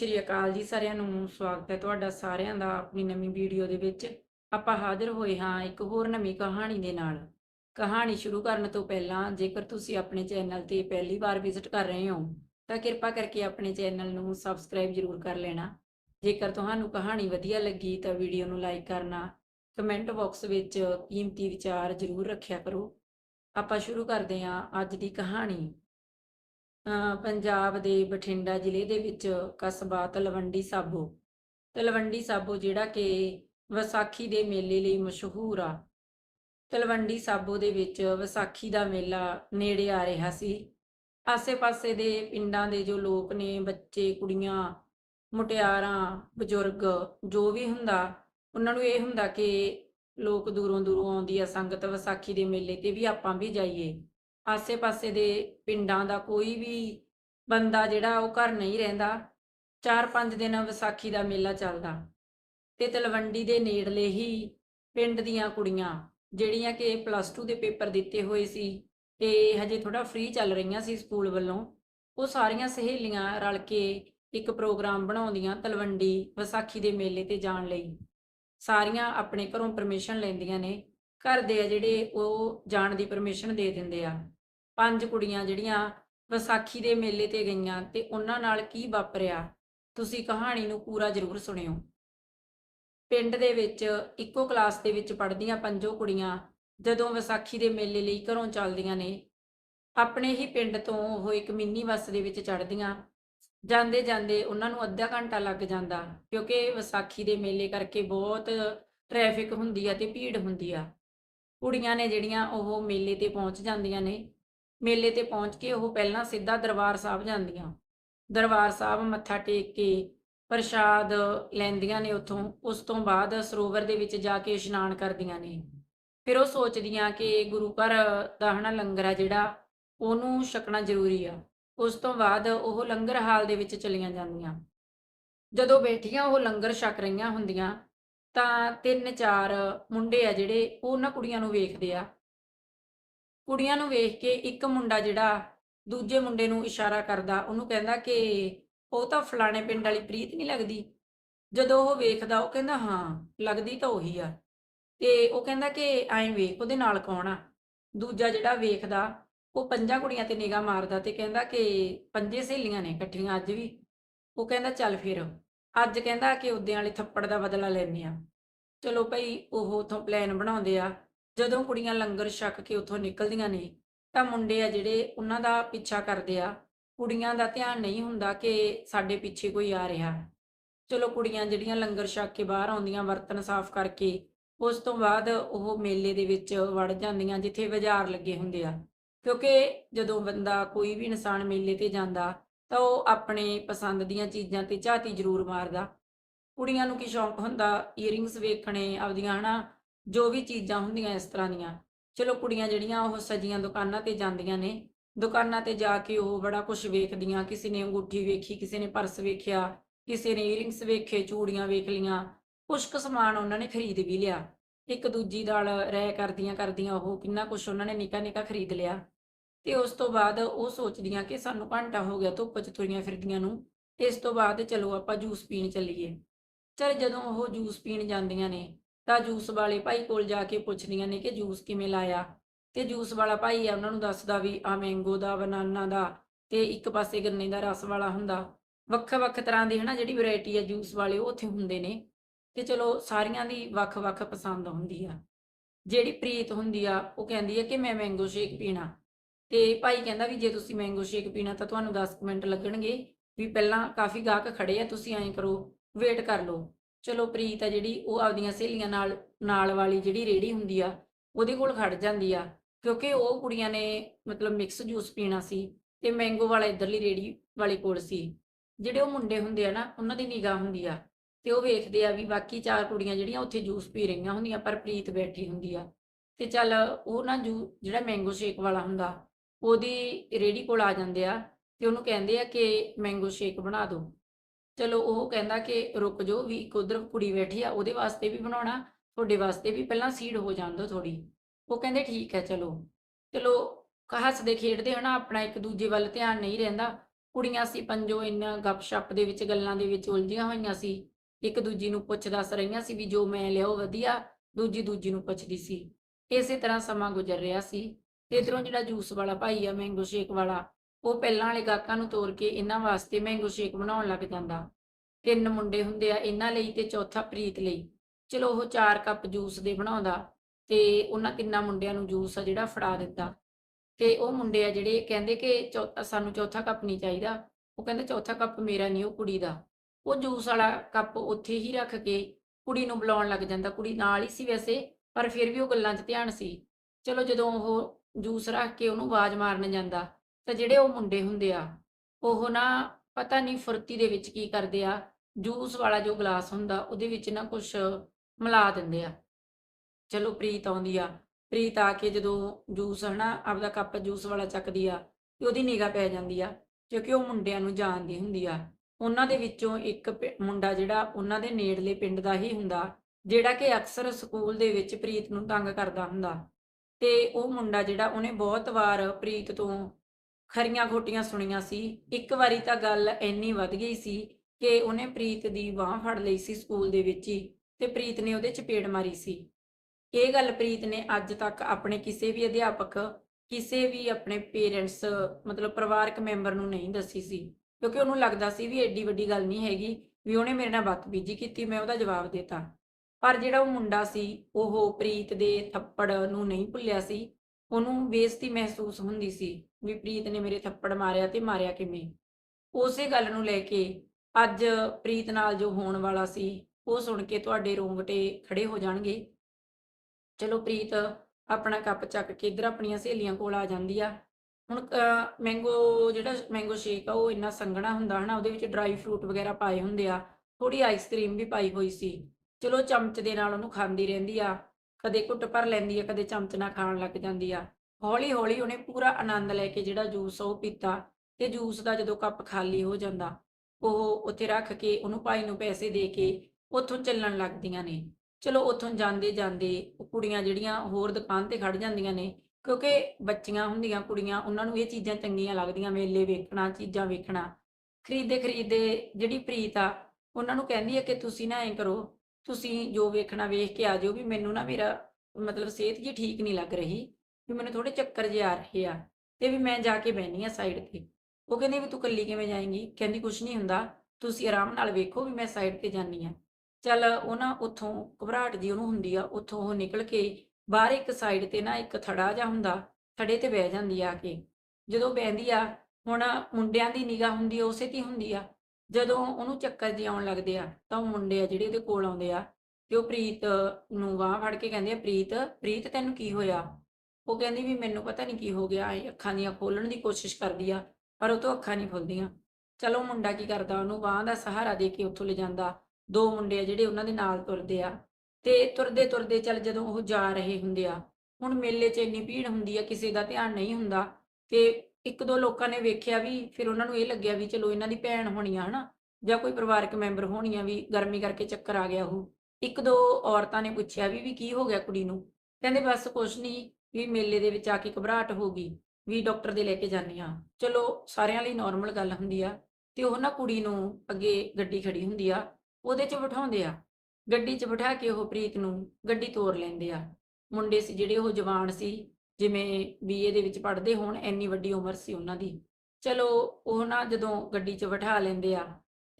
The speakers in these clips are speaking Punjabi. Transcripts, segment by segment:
ਸ਼੍ਰੀ ਅਕਾਲ ਜੀ ਸਾਰਿਆਂ ਨੂੰ ਸਵਾਗਤ ਹੈ ਤੁਹਾਡਾ ਸਾਰਿਆਂ ਦਾ ਆਪਣੀ ਨਵੀਂ ਵੀਡੀਓ ਦੇ ਵਿੱਚ। ਆਪਾਂ ਹਾਜ਼ਰ ਹੋਏ ਹਾਂ ਇੱਕ ਹੋਰ ਨਵੀਂ ਕਹਾਣੀ ਦੇ ਨਾਲ। ਕਹਾਣੀ ਸ਼ੁਰੂ ਕਰਨ ਤੋਂ ਪਹਿਲਾਂ ਜੇਕਰ ਤੁਸੀਂ ਆਪਣੇ ਚੈਨਲ ਤੇ ਪਹਿਲੀ ਵਾਰ ਵਿਜ਼ਿਟ ਕਰ ਰਹੇ ਹੋ, ਤਾਂ ਕਿਰਪਾ ਕਰਕੇ ਆਪਣੇ ਚੈਨਲ ਨੂੰ ਸਬਸਕ੍ਰਾਈਬ ਜ਼ਰੂਰ ਕਰ ਲੈਣਾ। ਜੇਕਰ ਤੁਹਾਨੂੰ ਕਹਾਣੀ ਵਧੀਆ ਲੱਗੀ ਤਾਂ ਵੀਡੀਓ ਨੂੰ ਲਾਈਕ ਕਰਨਾ, ਕਮੈਂਟ ਬਾਕਸ ਵਿੱਚ ਕੀਮਤੀ ਵਿਚਾਰ ਜ਼ਰੂਰ ਰੱਖਿਆ ਕਰੋ। ਆਪਾਂ ਸ਼ੁਰੂ ਕਰਦੇ ਹਾਂ ਅੱਜ ਦੀ ਕਹਾਣੀ। ਪੰਜਾਬ ਦੇ ਬਠਿੰਡਾ ਜ਼ਿਲ੍ਹੇ ਦੇ ਵਿੱਚ ਕਸਬਾ ਤਲਵੰਡੀ ਸਾਬੋ। ਤਲਵੰਡੀ ਸਾਬੋ ਜਿਹੜਾ ਕਿ ਵਿਸਾਖੀ ਦੇ ਮੇਲੇ ਲਈ ਮਸ਼ਹੂਰ ਆ। ਤਲਵੰਡੀ ਸਾਬੋ ਦੇ ਵਿੱਚ ਵਿਸਾਖੀ ਦਾ ਮੇਲਾ ਨੇੜੇ ਆ ਰਿਹਾ ਸੀ। ਆਸੇ-ਪਾਸੇ ਦੇ ਪਿੰਡਾਂ ਦੇ ਜੋ ਲੋਕ ਨੇ, ਬੱਚੇ, ਕੁੜੀਆਂ, ਮੁਟਿਆਰਾਂ, ਬਜ਼ੁਰਗ, ਜੋ ਵੀ ਹੁੰਦਾ, ਉਹਨਾਂ ਨੂੰ ਇਹ ਹੁੰਦਾ ਕਿ ਲੋਕ ਦੂਰੋਂ ਦੂਰੋਂ ਆਉਂਦੀ ਆ ਸੰਗਤ ਵਿਸਾਖੀ ਦੇ ਮੇਲੇ ਤੇ ਵੀ ਆਪਾਂ ਵੀ ਜਾਈਏ। ਆਸੇ-ਪਾਸੇ ਦੇ ਪਿੰਡਾਂ ਦਾ ਕੋਈ ਵੀ ਬੰਦਾ ਜਿਹੜਾ ਉਹ ਘਰ ਨਹੀਂ ਰਹਿੰਦਾ 4-5 ਦਿਨ ਵਿਸਾਖੀ ਦਾ ਮੇਲਾ ਚੱਲਦਾ। ਤੇ ਤਲਵੰਡੀ ਦੇ ਨੇੜਲੇ ਹੀ ਪਿੰਡ ਦੀਆਂ ਕੁੜੀਆਂ, ਜਿਹੜੀਆਂ ਕਿ ਪਲੱਸ 2 ਦੇ ਪੇਪਰ ਦਿੱਤੇ ਹੋਏ ਸੀ ਤੇ ਹਜੇ ਥੋੜਾ ਫ੍ਰੀ ਚੱਲ ਰਹੀਆਂ ਸੀ ਸਕੂਲ ਵੱਲੋਂ, ਉਹ ਸਾਰੀਆਂ ਸਹੇਲੀਆਂ ਰਲ ਕੇ ਇੱਕ ਪ੍ਰੋਗਰਾਮ ਬਣਾਉਂਦੀਆਂ ਤਲਵੰਡੀ ਵਿਸਾਖੀ ਦੇ ਮੇਲੇ ਤੇ ਜਾਣ ਲਈ। ਸਾਰੀਆਂ ਆਪਣੇ ਘਰੋਂ ਪਰਮਿਸ਼ਨ ਲੈਂਦੀਆਂ ਨੇ, ਘਰ ਦੇ ਆ ਜਿਹੜੇ ਉਹ ਜਾਣ ਦੀ ਪਰਮਿਸ਼ਨ ਦੇ ਦਿੰਦੇ ਆ। ਪੰਜ ਕੁੜੀਆਂ ਜਿਹੜੀਆਂ ਵਿਸਾਖੀ ਦੇ ਮੇਲੇ ਤੇ ਗਈਆਂ ਤੇ ਉਹਨਾਂ ਨਾਲ ਕੀ ਵਾਪਰਿਆ? ਤੁਸੀਂ ਕਹਾਣੀ ਨੂੰ ਪੂਰਾ ਜ਼ਰੂਰ ਸੁਣਿਓ। ਪਿੰਡ ਦੇ ਵਿੱਚ ਇੱਕੋ ਕਲਾਸ ਦੇ ਵਿੱਚ ਪੜ੍ਹਦੀਆਂ ਪੰਜੋ ਕੁੜੀਆਂ ਜਦੋਂ ਵਿਸਾਖੀ ਦੇ ਮੇਲੇ ਲਈ ਘਰੋਂ ਚੱਲਦੀਆਂ ਨੇ, ਆਪਣੇ ਹੀ ਪਿੰਡ ਤੋਂ ਉਹ ਇੱਕ ਮਿੰਨੀ ਬੱਸ ਦੇ ਵਿੱਚ ਚੜ੍ਹਦੀਆਂ ਜਾਂਦੇ ਜਾਂਦੇ ਉਹਨਾਂ ਨੂੰ ਅੱਧਾ ਘੰਟਾ ਲੱਗ ਜਾਂਦਾ, ਕਿਉਂਕਿ ਵਿਸਾਖੀ ਦੇ ਮੇਲੇ ਕਰਕੇ ਬਹੁਤ ਟ੍ਰੈਫਿਕ ਹੁੰਦੀ ਆ ਤੇ ਭੀੜ ਹੁੰਦੀ ਆ। ਕੁੜੀਆਂ ਨੇ ਜਿਹੜੀਆਂ ਉਹ ਮੇਲੇ ਤੇ ਪਹੁੰਚ ਜਾਂਦੀਆਂ ਨੇ ਮੇਲੇ ਤੇ ਪਹੁੰਚ ਕੇ ਉਹ ਪਹਿਲਾਂ ਸਿੱਧਾ ਦਰਬਾਰ ਸਾਹਿਬ ਜਾਂਦੀਆਂ। ਦਰਬਾਰ ਸਾਹਿਬ ਮੱਥਾ ਟੇਕ ਕੇ ਪ੍ਰਸ਼ਾਦ ਲੈਂਦੀਆਂ ਨੇ ਉੱਥੋਂ, ਉਸ ਤੋਂ ਬਾਅਦ ਸਰੋਵਰ ਦੇ ਵਿੱਚ ਜਾ ਕੇ ਇਸ਼ਨਾਨ ਕਰਦੀਆਂ ਨੇ। ਫਿਰ ਉਹ ਸੋਚਦੀਆਂ ਕਿ ਗੁਰੂ ਘਰ ਦਾ ਹਨਾ ਲੰਗਰ ਆ ਜਿਹੜਾ, ਉਹਨੂੰ ਛਕਣਾ ਜ਼ਰੂਰੀ ਆ। ਉਸ ਤੋਂ ਬਾਅਦ ਉਹ ਲੰਗਰ ਹਾਲ ਦੇ ਵਿੱਚ ਚਲੀਆਂ ਜਾਂਦੀਆਂ। ਜਦੋਂ ਬੈਠੀਆਂ ਉਹ ਲੰਗਰ ਛਕ ਰਹੀਆਂ ਹੁੰਦੀਆਂ, ਤਾਂ ਤਿੰਨ ਚਾਰ ਮੁੰਡੇ ਆ ਜਿਹੜੇ ਉਹਨਾਂ ਕੁੜੀਆਂ ਨੂੰ ਵੇਖਦੇ ਆ। ਕੁੜੀਆਂ ਨੂੰ ਵੇਖ ਕੇ ਇੱਕ ਮੁੰਡਾ ਜਿਹੜਾ ਦੂਜੇ ਮੁੰਡੇ ਨੂੰ ਇਸ਼ਾਰਾ ਕਰਦਾ, ਉਹਨੂੰ ਕਹਿੰਦਾ ਕਿ ਉਹ ਤਾਂ ਫਲਾਣੇ ਪਿੰਡ ਵਾਲੀ ਪ੍ਰੀਤ ਨਹੀਂ ਲੱਗਦੀ। ਜਦੋਂ ਉਹ ਵੇਖਦਾ, ਉਹ ਕਹਿੰਦਾ, ਹਾਂ, ਲੱਗਦੀ ਤਾਂ ਉਹੀ ਆ। ਤੇ ਉਹ ਕਹਿੰਦਾ ਕਿ ਐਂ ਵੇਖ, ਉਹਦੇ ਨਾਲ ਕੌਣ ਆ? ਦੂਜਾ ਜਿਹੜਾ ਵੇਖਦਾ, ਉਹ ਪੰਜਾਂ ਕੁੜੀਆਂ ਤੇ ਨਿਗਾਹ ਮਾਰਦਾ ਤੇ ਕਹਿੰਦਾ ਕਿ ਪੰਜੇ ਸਹੇਲੀਆਂ ਨੇ ਇਕੱਠੀਆਂ ਅੱਜ ਵੀ। ਉਹ ਕਹਿੰਦਾ, ਚੱਲ ਫਿਰ, ਅੱਜ ਕਹਿੰਦਾ ਕਿ ਉਦਿਆਂ ਵਾਲੇ ਥੱਪੜ ਦਾ ਬਦਲਾ ਲੈਣੇ ਆ ਚਲੋ ਭਈ, ਉਹ ਉਥੋਂ ਪਲਾਨ ਬਣਾਉਂਦੇ ਆ। ਜਦੋਂ ਕੁੜੀਆਂ ਲੰਗਰ ਛਕ ਕੇ ਉੱਥੋਂ ਨਿਕਲਦੀਆਂ ਨੇ, ਤਾਂ ਮੁੰਡੇ ਆ ਜਿਹੜੇ ਉਹਨਾਂ ਦਾ ਪਿੱਛਾ ਕਰਦੇ ਆ। ਕੁੜੀਆਂ ਦਾ ਧਿਆਨ ਨਹੀਂ ਹੁੰਦਾ ਕਿ ਸਾਡੇ ਪਿੱਛੇ ਕੋਈ ਆ ਰਿਹਾ। ਚਲੋ ਕੁੜੀਆਂ ਜਿਹੜੀਆਂ ਲੰਗਰ ਛਕ ਕੇ ਬਾਹਰ ਆਉਂਦੀਆਂ, ਬਰਤਨ ਸਾਫ਼ ਕਰਕੇ, ਉਸ ਤੋਂ ਬਾਅਦ ਉਹ ਮੇਲੇ ਦੇ ਵਿੱਚ ਵੜ ਜਾਂਦੀਆਂ ਜਿੱਥੇ ਬਾਜ਼ਾਰ ਲੱਗੇ ਹੁੰਦੇ ਆ। ਕਿਉਂਕਿ ਜਦੋਂ ਬੰਦਾ ਕੋਈ ਵੀ ਇਨਸਾਨ ਮੇਲੇ ਤੇ ਜਾਂਦਾ, ਤਾਂ ਉਹ ਆਪਣੇ ਪਸੰਦ ਦੀਆਂ ਚੀਜ਼ਾਂ ਤੇ ਝਾਤੀ ਜ਼ਰੂਰ ਮਾਰਦਾ। ਕੁੜੀਆਂ ਨੂੰ ਕੀ ਸ਼ੌਂਕ ਹੁੰਦਾ? ਈਅਰਿੰਗਸ ਵੇਖਣੇ, ਆਪਦੀਆਂ, ਹਨਾ? ਜੋ ਵੀ ਚੀਜ਼ਾਂ ਹੁੰਦੀਆਂ ਇਸ ਤਰ੍ਹਾਂ ਦੀਆਂ। ਚਲੋ ਕੁੜੀਆਂ ਜਿਹੜੀਆਂ ਉਹ ਸਜੀਆਂ ਦੁਕਾਨਾਂ ਤੇ ਜਾਂਦੀਆਂ ਨੇ। ਦੁਕਾਨਾਂ ਤੇ ਜਾ ਕੇ ਉਹ ਬੜਾ ਕੁਝ ਵੇਖਦੀਆਂ। ਕਿਸੇ ਨੇ ਅੰਗੂਠੀ ਵੇਖੀ, ਕਿਸੇ ਨੇ ਪਰਸ ਵੇਖਿਆ, ਕਿਸੇ ਨੇ ਈਅਰਿੰਗਸ ਵੇਖੇ, ਚੂੜੀਆਂ ਵੇਖ ਲੀਆਂ ਕੁਛ ਕੁ ਸਮਾਨ ਉਹਨਾਂ ਨੇ ਖਰੀਦ ਵੀ ਲਿਆ। ਇੱਕ ਦੂਜੀ ਨਾਲ ਰਹਿ ਕਰਦੀਆਂ ਕਰਦੀਆਂ ਉਹ ਕਿੰਨਾ ਕੁਛ ਉਹਨਾਂ ਨੇ ਨਿੱਕਾ ਨਿੱਕਾ ਖਰੀਦ ਲਿਆ। ਤੇ ਉਸ ਤੋਂ ਬਾਅਦ ਉਹ ਸੋਚਦੀਆਂ ਕਿ ਸਾਨੂੰ ਘੰਟਾ ਹੋ ਗਿਆ ਧੁੱਪ 'ਚ ਤੁਰੀਆਂ ਫਿਰਦੀਆਂ ਨੂੰ। ਇਸ ਤੋਂ ਬਾਅਦ ਚਲੋ ਆਪਾਂ ਜੂਸ ਪੀਣ ਚੱਲੀਏ। ਚਲ ਜਦੋਂ ਉਹ ਜੂਸ ਪੀਣ ਜਾਂਦੀਆਂ ਨੇ ਤਾਂ ਜੂਸ ਵਾਲੇ ਭਾਈ ਕੋਲ ਜਾ ਕੇ ਪੁੱਛਦੀਆਂ ਨੇ ਕਿ ਜੂਸ ਕਿਵੇਂ ਲਾਇਆ। ਤੇ ਜੂਸ ਵਾਲਾ ਭਾਈ ਆ, ਉਹਨਾਂ ਨੂੰ ਦੱਸਦਾ ਵੀ ਆ ਮੈਂਗੋ ਦਾ, ਬਨਾਨਾ ਦਾ ਤੇ ਇੱਕ ਪਾਸੇ ਗੰਨੇ ਦਾ ਰਸ ਵਾਲਾ ਹੁੰਦਾ। ਵੱਖ-ਵੱਖ ਤਰ੍ਹਾਂ ਦੀ ਹਨਾ ਜਿਹੜੀ ਵੈਰਾਈਟੀ ਆ ਜੂਸ ਵਾਲੇ, ਉਹ ਉੱਥੇ ਹੁੰਦੇ ਨੇ। ਤੇ ਚਲੋ ਸਾਰਿਆਂ ਦੀ ਵੱਖ-ਵੱਖ ਪਸੰਦ ਹੁੰਦੀ ਆ। ਜਿਹੜੀ ਪ੍ਰੀਤ ਹੁੰਦੀ ਆ, ਉਹ ਕਹਿੰਦੀ ਆ ਕਿ ਮੈਂ ਮੈਂਗੋ ਸ਼ੇਕ ਪੀਣਾ। ਤੇ ਭਾਈ ਕਹਿੰਦਾ ਵੀ ਜੇ ਤੁਸੀਂ ਮੈਂਗੋ ਸ਼ੇਕ ਪੀਣਾ ਤਾਂ ਤੁਹਾਨੂੰ 10 ਕੁ ਮਿੰਟ ਲੱਗਣਗੇ ਵੀ ਪਹਿਲਾਂ ਕਾਫੀ ਗਾਹਕ ਖੜੇ ਆ, ਤੁਸੀਂ ਐਂ ਕਰੋ ਵੇਟ ਕਰ ਲਓ। ਚਲੋ ਪ੍ਰੀਤ ਆ ਜਿਹੜੀ ਉਹ ਆਪਦੀਆਂ ਸਹੇਲੀਆਂ ਨਾਲ ਨਾਲ ਵਾਲੀ ਜਿਹੜੀ ਰੇੜੀ ਹੁੰਦੀ ਆ, ਉਹਦੇ ਕੋਲ ਖੜ ਜਾਂਦੀ ਆ, ਕਿਉਂਕਿ ਉਹ ਕੁੜੀਆਂ ਨੇ ਮਤਲਬ ਮਿਕਸ ਜੂਸ ਪੀਣਾ ਸੀ ਤੇ ਮੈਂਗੋ ਵਾਲਾ ਇਧਰਲੀ ਰੇੜੀ ਵਾਲੇ ਕੋਲ ਸੀ। ਜਿਹੜੇ ਉਹ ਮੁੰਡੇ ਹੁੰਦੇ ਆ ਨਾ, ਉਹਨਾਂ ਦੀ ਨਿਗਾਹ ਹੁੰਦੀ ਆ ਤੇ ਉਹ ਵੇਖਦੇ ਆ ਵੀ ਬਾਕੀ ਚਾਰ ਕੁੜੀਆਂ ਜਿਹੜੀਆਂ ਉੱਥੇ ਜੂਸ ਪੀ ਰਹੀਆਂ ਹੁੰਦੀਆਂ, ਪਰ ਪ੍ਰੀਤ ਬੈਠੀ ਹੁੰਦੀ ਆ। ਤੇ ਚੱਲ ਉਹ ਨਾ ਜੂ, ਜਿਹੜਾ ਮੈਂਗੋ ਸ਼ੇਕ ਵਾਲਾ ਹੁੰਦਾ, ਉਹਦੀ ਰੇੜੀ ਕੋਲ ਆ ਜਾਂਦੇ ਆ ਤੇ ਉਹਨੂੰ ਕਹਿੰਦੇ ਆ ਕਿ ਮੈਂਗੋ ਸ਼ੇਕ ਬਣਾ ਦਿਓ ਚਲੋ ਉਹ ਕਹਿੰਦਾ ਕਿ ਰੁਕ ਜਾਓ, ਵੀ ਇੱਕ ਉਧਰ ਕੁੜੀ ਬੈਠੀ ਆ, ਉਹਦੇ ਵਾਸਤੇ ਵੀ ਬਣਾਉਣਾ, ਤੁਹਾਡੇ ਵਾਸਤੇ ਵੀ, ਪਹਿਲਾਂ ਸੀਡ ਹੋ ਜਾਣ ਦਿਓ ਥੋੜੀ ਉਹ ਕਹਿੰਦੇ ਠੀਕ ਹੈ, ਚਲੋ। ਚਲੋ, ਹੱਸਦੇ ਖੇਡਦੇ ਹਨਾ, ਆਪਣਾ ਇੱਕ ਦੂਜੇ ਵੱਲ ਧਿਆਨ ਨਹੀਂ ਰਹਿੰਦਾ। ਕੁੜੀਆਂ ਸੀ, ਪੰਜੋ ਇੰਨਾ ਗੱਪ-ਸ਼ੱਪ ਦੇ ਵਿੱਚ, ਗੱਲਾਂ ਦੇ ਵਿੱਚ ਉਲਝੀਆਂ ਹੋਈਆਂ ਸੀ। ਇੱਕ ਦੂਜੀ ਨੂੰ ਪੁੱਛ ਦੱਸ ਰਹੀਆਂ ਸੀ ਵੀ ਜੋ ਮੈਂ ਲਿਆ ਉਹ ਵਧੀਆ, ਦੂਜੀ ਦੂਜੀ ਨੂੰ ਪੁੱਛਦੀ ਸੀ। ਇਸੇ ਤਰ੍ਹਾਂ ਸਮਾਂ ਗੁਜ਼ਰ ਰਿਹਾ ਸੀ। ਤੇ ਇਧਰੋਂ ਜਿਹੜਾ ਜੂਸ ਵਾਲਾ ਭਾਈ ਆ ਮੈਂਗੋ ਸ਼ੇਕ ਵਾਲਾ ਉਹ ਪਹਿਲਾਂ ਵਾਲੇ ਗਾਹਕਾਂ ਨੂੰ ਤੋਰ ਕੇ ਇਹਨਾਂ ਵਾਸਤੇ ਮੈਂਗੋ ਸ਼ੇਕ ਬਣਾਉਣ ਲੱਗ ਜਾਂਦਾ। ਤਿੰਨ ਮੁੰਡੇ ਹੁੰਦੇ ਆ ਇਹਨਾਂ ਲਈ ਤੇ ਚੌਥਾ ਪ੍ਰੀਤ ਲਈ। ਚਲੋ ਉਹ 4 ਕੱਪ ਜੂਸ ਦੇ ਬਣਾਉਂਦਾ ਤੇ ਉਹਨਾਂ ਤਿੰਨਾਂ ਮੁੰਡਿਆਂ ਨੂੰ ਜੂਸ ਆ ਜਿਹੜਾ ਫੜਾ ਦਿੱਤਾ ਤੇ ਉਹ ਮੁੰਡੇ ਆ ਜਿਹੜੇ ਕਹਿੰਦੇ ਕਿ ਚੌਥਾ ਸਾਨੂੰ ਚੌਥਾ ਕੱਪ ਨਹੀਂ ਚਾਹੀਦਾ। ਉਹ ਕਹਿੰਦੇ ਚੌਥਾ ਕੱਪ ਮੇਰਾ ਨਹੀਂ, ਉਹ ਕੁੜੀ ਦਾ। ਉਹ ਜੂਸ ਵਾਲਾ ਕੱਪ ਉੱਥੇ ਹੀ ਰੱਖ ਕੇ ਕੁੜੀ ਨੂੰ ਬੁਲਾਉਣ ਲੱਗ ਜਾਂਦਾ। ਕੁੜੀ ਨਾਲ ਹੀ ਸੀ ਵੈਸੇ, ਪਰ ਫਿਰ ਵੀ ਉਹ ਗੱਲਾਂ 'ਚ ਧਿਆਨ ਸੀ। ਚਲੋ ਜਦੋਂ ਉਹ ਜੂਸ ਰੱਖ ਕੇ ਉਹਨੂੰ ਆਵਾਜ਼ ਮਾਰਨ ਜਾਂਦਾ ਤਾਂ ਜਿਹੜੇ ਉਹ ਮੁੰਡੇ ਹੁੰਦੇ ਆ, ਉਹ ਨਾ ਪਤਾ ਨਹੀਂ ਫੁਰਤੀ ਦੇ ਵਿੱਚ ਕੀ ਕਰਦੇ ਆ, ਜੂਸ ਵਾਲਾ ਜੋ ਗਲਾਸ ਹੁੰਦਾ ਉਹਦੇ ਵਿੱਚ ਨਾ ਕੁਝ ਮਿਲਾ ਦਿੰਦੇ ਆ। ਚਲੋ ਪ੍ਰੀਤ ਆਉਂਦੀ ਆ, ਪ੍ਰੀਤ ਆ ਕੇ ਜਦੋਂ ਜੂਸ ਹਨਾ, ਆਪਦਾ ਕੱਪ ਜੂਸ ਵਾਲਾ ਚੱਕਦੀ ਆ ਤੇ ਉਹਦੀ ਨਿਗਾਹ ਪੈ ਜਾਂਦੀ ਆ, ਕਿਉਂਕਿ ਉਹ ਮੁੰਡਿਆਂ ਨੂੰ ਜਾਣਦੀ ਹੁੰਦੀ ਆ। ਉਹਨਾਂ ਦੇ ਵਿੱਚੋਂ ਇੱਕ ਮੁੰਡਾ ਜਿਹੜਾ ਉਹਨਾਂ ਦੇ ਨੇੜਲੇ ਪਿੰਡ ਦਾ ਹੀ ਹੁੰਦਾ, ਜਿਹੜਾ ਕਿ ਅਕਸਰ ਸਕੂਲ ਦੇ ਵਿੱਚ ਪ੍ਰੀਤ ਨੂੰ ਤੰਗ ਕਰਦਾ ਹੁੰਦਾ। ਤੇ ਉਹ ਮੁੰਡਾ ਜਿਹੜਾ ਉਹਨੇ ਬਹੁਤ ਵਾਰ ਪ੍ਰੀਤ ਤੋਂ ਖਰੀਆਂ ਖੋਟੀਆਂ ਸੁਣੀਆਂ ਸੀ। ਇੱਕ ਵਾਰੀ ਤਾਂ ਗੱਲ ਇੰਨੀ ਵੱਧ ਗਈ ਸੀ ਕਿ ਉਹਨੇ ਪ੍ਰੀਤ ਦੀ ਬਾਹ ਫੜ ਲਈ ਸੀ ਸਕੂਲ ਦੇ ਵਿੱਚ ਹੀ ਤੇ ਪ੍ਰੀਤ ਨੇ ਉਹਦੇ ਚਪੇੜ ਮਾਰੀ ਸੀ। ਇਹ ਗੱਲ ਪ੍ਰੀਤ ਨੇ ਅੱਜ ਤੱਕ ਆਪਣੇ ਕਿਸੇ ਵੀ ਅਧਿਆਪਕ, ਕਿਸੇ ਵੀ ਆਪਣੇ ਪੇਰੈਂਟਸ, ਮਤਲਬ ਪਰਿਵਾਰਕ ਮੈਂਬਰ ਨੂੰ ਨਹੀਂ ਦੱਸੀ ਸੀ। ਕਿਉਂਕਿ ਉਹਨੂੰ ਲੱਗਦਾ ਸੀ ਵੀ ਐਡੀ ਵੱਡੀ ਗੱਲ ਨਹੀਂ ਹੈਗੀ ਵੀ ਉਹਨੇ ਮੇਰੇ ਨਾਲ ਬਦਤਮੀਜ਼ੀ ਕੀਤੀ, ਮੈਂ ਉਹਦਾ ਜਵਾਬ ਦਿੱਤਾ। ਪਰ ਜਿਹੜਾ ਉਹ ਮੁੰਡਾ ਸੀ, ਉਹ ਪ੍ਰੀਤ ਦੇ ਥੱਪੜ ਨੂੰ ਨਹੀਂ ਭੁੱਲਿਆ ਸੀ। ਉਹਨੂੰ ਬੇਇੱਜ਼ਤੀ ਮਹਿਸੂਸ ਹੁੰਦੀ ਸੀ ਵੀ ਪ੍ਰੀਤ ਨੇ ਮੇਰੇ ਥੱਪੜ ਮਾਰਿਆ ਤੇ ਮਾਰਿਆ ਕਿਵੇਂ। ਉਸੇ ਗੱਲ ਨੂੰ ਲੈ ਕੇ ਅੱਜ ਪ੍ਰੀਤ ਨਾਲ ਜੋ ਹੋਣ ਵਾਲਾ ਸੀ, ਉਹ ਸੁਣ ਕੇ ਤੁਹਾਡੇ ਰੋਂਗਟੇ ਖੜੇ ਹੋ ਜਾਣਗੇ। ਚਲੋ ਪ੍ਰੀਤ, ਆਪਣਾ ਕੱਪ ਚੱਕ ਕੇ ਇੱਧਰ ਆਪਣੀਆਂ ਸਹੇਲੀਆਂ ਕੋਲ ਆ ਜਾਂਦੀ ਆ। ਹੁਣ ਮੈਂਗੋ ਜਿਹੜਾ ਮੈਂਗੋ ਸ਼ੇਕ ਆ, ਉਹ ਇੰਨਾ ਸੰਘਣਾ ਹੁੰਦਾ ਹਨਾ, ਉਹਦੇ ਵਿੱਚ ਡਰਾਈ ਫਰੂਟ ਵਗੈਰਾ ਪਾਏ ਹੁੰਦੇ ਆ। ਥੋੜੀ ਆਈਸਕ੍ਰੀਮ ਵੀ ਪਾਈ ਹੋਈ ਸੀ। ਚਲੋ ਚਮਚ ਦੇ ਨਾਲ ਉਹਨੂੰ ਖਾਂਦੀ ਰਹਿੰਦੀ ਆ। ਕਦੇ ਘੁੱਟ ਭਰ ਲੈਂਦੀ ਆ, ਕਦੇ ਚਮਚ ਨਾਲ ਖਾਣ ਲੱਗ ਜਾਂਦੀ ਆ। ਹੌਲੀ ਹੌਲੀ ਉਹਨੇ ਪੂਰਾ ਆਨੰਦ ਲੈ ਕੇ ਜਿਹੜਾ ਜੂਸ ਉਹ ਪੀਤਾ ਤੇ ਜੂਸ ਦਾ ਜਦੋਂ ਕੱਪ ਖਾਲੀ ਹੋ ਜਾਂਦਾ, ਉਹ ਉੱਥੇ ਰੱਖ ਕੇ ਉਹਨੂੰ ਭਾਈ ਨੂੰ ਪੈਸੇ ਦੇ ਕੇ ਉੱਥੋਂ ਚੱਲਣ ਲੱਗਦੀਆਂ ਨੇ। ਚਲੋ ਉੱਥੋਂ ਜਾਂਦੇ ਜਾਂਦੇ ਉਹ ਕੁੜੀਆਂ ਜਿਹੜੀਆਂ ਹੋਰ ਦੁਕਾਨ ਤੇ ਖੜ ਜਾਂਦੀਆਂ ਨੇ, ਕਿਉਂਕਿ ਬੱਚੀਆਂ ਹੁੰਦੀਆਂ ਕੁੜੀਆਂ, ਉਹਨਾਂ ਨੂੰ ਇਹ ਚੀਜ਼ਾਂ ਚੰਗੀਆਂ ਲੱਗਦੀਆਂ, ਮੇਲੇ ਵੇਖਣਾ, ਚੀਜ਼ਾਂ ਵੇਖਣਾ। ਖਰੀਦੇ ਖਰੀਦੇ ਜਿਹੜੀ ਪ੍ਰੀਤ ਆ, ਉਹਨਾਂ ਨੂੰ ਕਹਿੰਦੀ ਹੈ ਕਿ ਤੁਸੀਂ ਨਾ ਐਂ ਕਰੋ ਤੁਸੀਂ ਜੋ ਵੇਖਣਾ ਵੇਖ ਕੇ ਆ ਜਾਓ ਵੀ ਮੈਨੂੰ ਨਾ ਮੇਰਾ ਮਤਲਬ ਸਿਹਤ ਜੀ ਠੀਕ ਨਹੀਂ ਲੱਗ ਰਹੀ, ਵੀ ਮੈਨੂੰ ਥੋੜੇ ਚੱਕਰ ਜਿਹੇ ਆ ਰਹੇ ਆ ਤੇ ਵੀ ਮੈਂ ਜਾ ਕੇ ਬਹਿਨੀ ਆ ਸਾਈਡ ਤੇ। ਉਹ ਕਹਿੰਦੀ ਵੀ ਤੂੰ ਇਕੱਲੀ ਕਿਵੇਂ ਜਾਏਂਗੀ? ਕਹਿੰਦੀ ਕੁਛ ਨਹੀਂ ਹੁੰਦਾ, ਤੁਸੀਂ ਆਰਾਮ ਨਾਲ ਵੇਖੋ ਵੀ ਮੈਂ ਸਾਈਡ ਤੇ ਜਾਨੀ ਆ। ਚੱਲ ਉਹ ਨਾ ਉੱਥੋਂ ਘਬਰਾਹਟ ਜੀ ਉਹਨੂੰ ਹੁੰਦੀ ਆ, ਉੱਥੋਂ ਉਹ ਨਿਕਲ ਕੇ ਬਾਹਰ ਇੱਕ ਸਾਈਡ ਤੇ ਨਾ ਇੱਕ ਥੜਾ ਜਾ ਹੁੰਦਾ, ਥੜੇ ਤੇ ਬਹਿ ਜਾਂਦੀ ਆ ਕੇ। ਜਦੋਂ ਬਹਿੰਦੀ ਆ, ਹੁਣ ਮੁੰਡਿਆਂ ਦੀ ਨਿਗਾਹ ਹੁੰਦੀ ਆ, ਉਸੇ ਤੇ ਹੁੰਦੀ ਆ। ਜਦੋਂ ਉਹਨੂੰ ਚੱਕਰ ਜਿਹੇ ਆਉਣ ਲੱਗਦੇ ਆ, ਤਾਂ ਉਹ ਮੁੰਡੇ ਆ ਜਿਹੜੇ ਉਹਦੇ ਕੋਲ ਆਉਂਦੇ ਆ ਤੇ ਉਹ ਪ੍ਰੀਤ ਨੂੰ ਬਾਂਹ ਫੜ ਕੇ ਕਹਿੰਦੇ ਆ, ਪ੍ਰੀਤ ਪ੍ਰੀਤ ਤੈਨੂੰ ਕੀ ਹੋਇਆ? ਉਹ ਕਹਿੰਦੀ ਵੀ ਮੈਨੂੰ ਪਤਾ ਨਹੀਂ ਕੀ ਹੋ ਗਿਆ ਅੱਖਾਂ ਦੀਆਂ ਖੋਲਣ ਦੀ ਕੋਸ਼ਿਸ਼ ਕਰਦੀ ਆ, ਪਰ ਉਹ ਤੋਂ ਅੱਖਾਂ ਨਹੀਂ ਖੁੱਲਦੀਆਂ। ਚਲੋ ਮੁੰਡਾ ਕੀ ਕਰਦਾ, ਉਹਨੂੰ ਬਾਂਹ ਦਾ ਸਹਾਰਾ ਦੇ ਕੇ ਉੱਥੋਂ ਲੈ ਜਾਂਦਾ। ਦੋ ਮੁੰਡੇ ਆ ਜਿਹੜੇ ਉਹਨਾਂ ਦੇ ਨਾਲ ਤੁਰਦੇ ਆ ਤੇ ਤੁਰਦੇ ਤੁਰਦੇ ਚੱਲ ਜਦੋਂ ਉਹ ਜਾ ਰਹੇ ਹੁੰਦੇ ਆ, ਹੁਣ ਮੇਲੇ 'ਚ ਇੰਨੀ ਭੀੜ ਹੁੰਦੀ ਆ, ਕਿਸੇ ਦਾ ਧਿਆਨ ਨਹੀਂ ਹੁੰਦਾ ਤੇ ਇੱਕ ਦੋ ਲੋਕਾਂ ਨੇ ਵੇਖਿਆ ਵੀ, ਫਿਰ ਉਹਨਾਂ ਨੂੰ ਇਹ ਲੱਗਿਆ ਵੀ ਚਲੋ ਇਹਨਾਂ ਦੀ ਭੈਣ ਹੋਣੀ ਆ, ਹਨਾ? ਜਾਂ ਕੋਈ ਪਰਿਵਾਰਕ ਮੈਂਬਰ ਹੋਣੀ ਆ ਵੀ, ਗਰਮੀ ਕਰਕੇ ਚੱਕਰ ਆ ਗਿਆ ਉਹ। ਇੱਕ ਦੋ ਔਰਤਾਂ ਨੇ ਪੁੱਛਿਆ ਵੀ ਵੀ ਕੀ ਹੋ ਗਿਆ ਕੁੜੀ ਨੂੰ? ਕਹਿੰਦੇ ਬਸ ਕੁਛ ਨਹੀਂ ਵੀ ਮੇਲੇ ਦੇ ਵਿੱਚ ਆ ਕੇ ਘਬਰਾਹਟ ਹੋ ਗਈ, ਵੀ ਡਾਕਟਰ ਦੇ ਲੈ ਕੇ ਜਾਂਦੇ ਆ ਚਲੋ ਸਾਰਿਆਂ ਲਈ ਨਾਰਮਲ ਗੱਲ ਹੁੰਦੀ ਆ, ਤੇ ਉਹ ਨਾ ਕੁੜੀ ਨੂੰ ਅੱਗੇ ਗੱਡੀ ਖੜੀ ਹੁੰਦੀ ਆ, ਉਹਦੇ 'ਚ ਬਿਠਾਉਂਦੇ ਆ। ਗੱਡੀ 'ਚ ਬਿਠਾ ਕੇ ਉਹ ਪ੍ਰੀਤ ਨੂੰ ਗੱਡੀ ਤੋਰ ਲੈਂਦੇ ਆ। ਮੁੰਡੇ ਸੀ ਜਿਹੜੇ ਉਹ ਜਵਾਨ ਸੀ ਜਿਵੇਂ ਬੀਏ ਦੇ ਵਿੱਚ ਪੜ੍ਹਦੇ ਹੋਣ, ਇੰਨੀ ਵੱਡੀ ਉਮਰ ਸੀ ਉਹਨਾਂ ਦੀ। ਚਲੋ, ਉਹ ਨਾ ਜਦੋਂ ਗੱਡੀ 'ਚ ਬਿਠਾ ਲੈਂਦੇ ਆ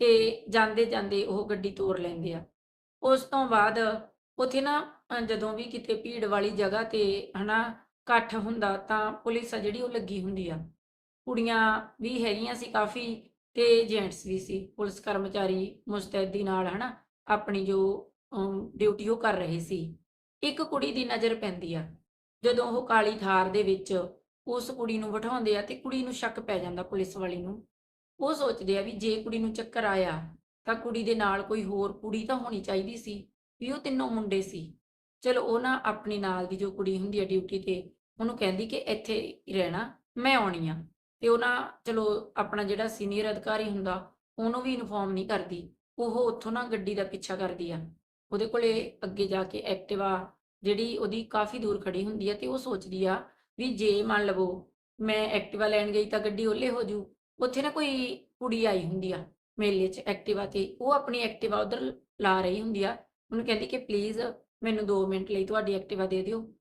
ਤੇ ਜਾਂਦੇ ਜਾਂਦੇ ਉਹ ਗੱਡੀ ਤੋਰ ਲੈਂਦੇ ਆ। ਉਸ ਤੋਂ ਬਾਅਦ ਉੱਥੇ ਨਾ ਜਦੋਂ ਵੀ ਕਿਤੇ ਭੀੜ ਵਾਲੀ ਜਗ੍ਹਾ ਤੇ ਹਨਾ ਇਕੱਠ ਹੁੰਦਾ ਤਾਂ ਪੁਲਿਸ ਆ ਜਿਹੜੀ ਉਹ ਲੱਗੀ ਹੁੰਦੀ ਆ। ਕੁੜੀਆਂ ਵੀ ਹੈਗੀਆਂ ਸੀ ਕਾਫੀ ਤੇ ਜੈਂਟਸ ਵੀ ਸੀ। ਪੁਲਿਸ ਕਰਮਚਾਰੀ ਮੁਸਤੈਦੀ ਨਾਲ ਹਨਾ ਆਪਣੀ ਜੋ ਡਿਊਟੀ ਉਹ ਕਰ ਰਹੇ ਸੀ। ਇੱਕ ਕੁੜੀ ਦੀ ਨਜ਼ਰ ਪੈਂਦੀ ਆ। ਜਦੋਂ ਉਹ ਕਾਲੀ ਥਾਰ ਦੇ ਵਿੱਚ ਉਸ ਕੁੜੀ ਨੂੰ ਬਿਠਾਉਂਦੇ ਆ ਤੇ ਕੁੜੀ ਨੂੰ ਸ਼ੱਕ ਪੈ ਜਾਂਦਾ ਪੁਲਿਸ ਵਾਲੀ ਨੂੰ। ਉਹ ਸੋਚਦੇ ਆ ਵੀ ਜੇ ਕੁੜੀ ਨੂੰ ਚੱਕਰ ਆਇਆ ਤਾਂ ਕੁੜੀ ਦੇ ਨਾਲ ਕੋਈ ਹੋਰ ਕੁੜੀ ਤਾਂ ਹੋਣੀ ਚਾਹੀਦੀ ਸੀ ਵੀ ਉਹ ਤਿੰਨੋਂ ਮੁੰਡੇ ਸੀ। ਚਲੋ ਉਹ ਨਾ ਆਪਣੀ ਨਾਲ ਦੀ ਜੋ ਕੁੜੀ ਹੁੰਦੀ ਆ ਡਿਊਟੀ ਤੇ ਉਹਨੂੰ ਕਹਿੰਦੀ ਕਿ ਇੱਥੇ ਹੀ ਰਹਿਣਾ, ਮੈਂ ਆਉਣੀ ਆ। ਤੇ ਉਹ ਨਾ ਚਲੋ ਆਪਣਾ ਜਿਹੜਾ ਸੀਨੀਅਰ ਅਧਿਕਾਰੀ ਹੁੰਦਾ ਉਹਨੂੰ ਵੀ ਇਨਫੋਰਮ ਨਹੀਂ ਕਰਦੀ, ਉਹ ਉੱਥੋਂ ਨਾ ਗੱਡੀ ਦਾ ਪਿੱਛਾ ਕਰਦੀ ਆ। ਉਹਦੇ ਕੋਲੇ ਅੱਗੇ ਜਾ ਕੇ ਐਕਟਿਵਾ ਜਿਹੜੀ ਉਹਦੀ ਕਾਫੀ ਦੂਰ ਖੜੀ ਹੁੰਦੀ ਆ ਤੇ ਉਹ ਸੋਚਦੀ ਆ ਵੀ ਜੇ ਮੰਨ ਲਵੋ ਮੈਂ ਐਕਟਿਵਾ ਲੈਣ ਗਈ ਤਾਂ ਗੱਡੀ ਓਲੇ ਹੋ ਜੂ। ਉੱਥੇ ਨਾ ਕੋਈ ਕੁੜੀ ਆਈ ਹੁੰਦੀ ਆ ਮੇਲੇ 'ਚ ਐਕਟਿਵਾ ਤੇ, ਉਹ ਆਪਣੀ ਐਕਟਿਵਾ ਉਧਰ ਲਾ ਰਹੀ ਹੁੰਦੀ ਆ। ਉਹਨੂੰ ਕਹਿੰਦੀ ਕਿ ਪਲੀਜ਼ ਮੈਨੂੰ 2 ਮਿੰਟ ਲਈ ਤੁਹਾਡੀ ਐਕਟਿਵਾ ਦੇ ਦਿਓ।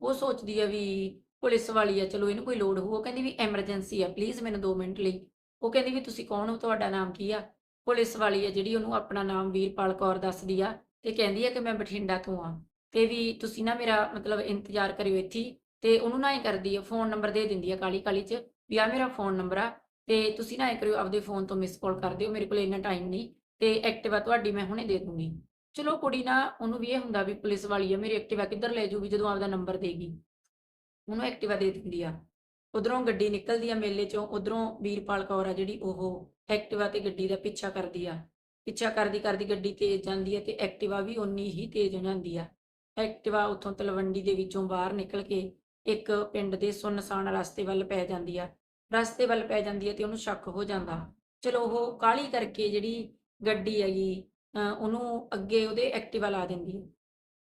ਉਹ ਸੋਚਦੀ ਆ ਵੀ ਪੁਲਿਸ ਵਾਲੀ ਆ, ਚਲੋ ਇਹਨੂੰ ਕੋਈ ਲੋੜ ਹੋਊ। ਉਹ ਕਹਿੰਦੀ ਵੀ ਐਮਰਜੈਂਸੀ ਆ ਪਲੀਜ਼ ਮੈਨੂੰ 2 ਮਿੰਟ ਲਈ। ਉਹ ਕਹਿੰਦੀ ਵੀ ਤੁਸੀਂ ਕੌਣ ਹੋ? ਤੁਹਾਡਾ ਨਾਮ ਕੀ ਆ? ਪੁਲਿਸ ਵਾਲੀ ਆ ਜਿਹੜੀ ਉਹਨੂੰ ਆਪਣਾ ਨਾਮ ਵੀਰਪਾਲ ਕੌਰ ਦੱਸਦੀ ਆ ਤੇ ਕਹਿੰਦੀ ਆ ਕਿ ਮੈਂ ਬਠਿੰਡਾ ਤੋਂ ਆ। ਤੇ ਵੀ ਤੁਸੀਂ ਨਾ ਮੇਰਾ ਮਤਲਬ ਇੰਤਜ਼ਾਰ ਕਰਿਓ ਇੱਥੇ ਤੇ ਉਹਨੂੰ ਨਾ ਇਹ ਕਰਦੀ ਆ ਫੋਨ ਨੰਬਰ ਦੇ ਦਿੰਦੀ ਆ ਕਾਲੀ ਕਾਲੀ ਚ ਵੀ ਆ ਮੇਰਾ ਫੋਨ ਨੰਬਰ ਆ ਤੇ ਤੁਸੀਂ ਨਾ ਇਹ ਕਰਿਓ ਆਪਦੇ ਫੋਨ ਤੋਂ ਮਿਸ ਕਾਲ ਕਰ ਦਿਓ, ਮੇਰੇ ਕੋਲ ਇੰਨਾ ਟਾਈਮ ਨਹੀਂ ਤੇ ਐਕਟਿਵਾ ਤੁਹਾਡੀ ਮੈਂ ਹੁਣੇ ਦੇ ਦੂੰਗੀ। ਚਲੋ ਕੁੜੀ ਨਾ ਉਹਨੂੰ ਵੀ ਇਹ ਹੁੰਦਾ ਵੀ ਪੁਲਿਸ ਵਾਲੀ ਆ, ਮੇਰੀ ਐਕਟਿਵਾ ਕਿੱਧਰ ਲੈ ਜੂਗੀ ਜਦੋਂ ਆਪਦਾ ਨੰਬਰ ਦੇਗੀ। ਉਹਨੂੰ ਐਕਟਿਵਾ ਦੇ ਦਿੰਦੀ ਆ। ਉਧਰੋਂ ਗੱਡੀ ਨਿਕਲਦੀ ਆ ਮੇਲੇ ਚੋਂ, ਉਧਰੋਂ ਵੀਰਪਾਲ ਕੌਰ ਆ ਜਿਹੜੀ ਉਹ ਐਕਟਿਵਾ ਤੇ ਗੱਡੀ ਦਾ ਪਿੱਛਾ ਕਰਦੀ ਆ। ਪਿੱਛਾ ਕਰਦੀ ਕਰਦੀ ਗੱਡੀ ਤੇਜ਼ ਜਾਂਦੀ ਆ ਤੇ ਐਕਟਿਵਾ ਵੀ ਓਨੀ ਹੀ ਤੇਜ਼ ਹੋ ਜਾਂਦੀ ਆ। ਐਕਟਿਵਾ ਉੱਥੋਂ ਤਲਵੰਡੀ ਦੇ ਵਿੱਚੋਂ ਬਾਹਰ ਨਿਕਲ ਕੇ ਇੱਕ ਪਿੰਡ ਦੇ ਸੁੰਨਸਾਨ ਰਸਤੇ ਵੱਲ ਪੈ ਜਾਂਦੀ ਆ। ਰਸਤੇ ਵੱਲ ਪੈ ਜਾਂਦੀ ਹੈ ਤੇ ਉਹਨੂੰ ਸ਼ੱਕ ਹੋ ਜਾਂਦਾ। ਚਲੋ ਉਹ ਕਾਹਲੀ ਕਰਕੇ ਜਿਹੜੀ ਗੱਡੀ ਹੈਗੀ ਉਹਨੂੰ ਅੱਗੇ ਉਹਦੇ ਐਕਟਿਵਾ ਲਾ ਦਿੰਦੀ ਹੈ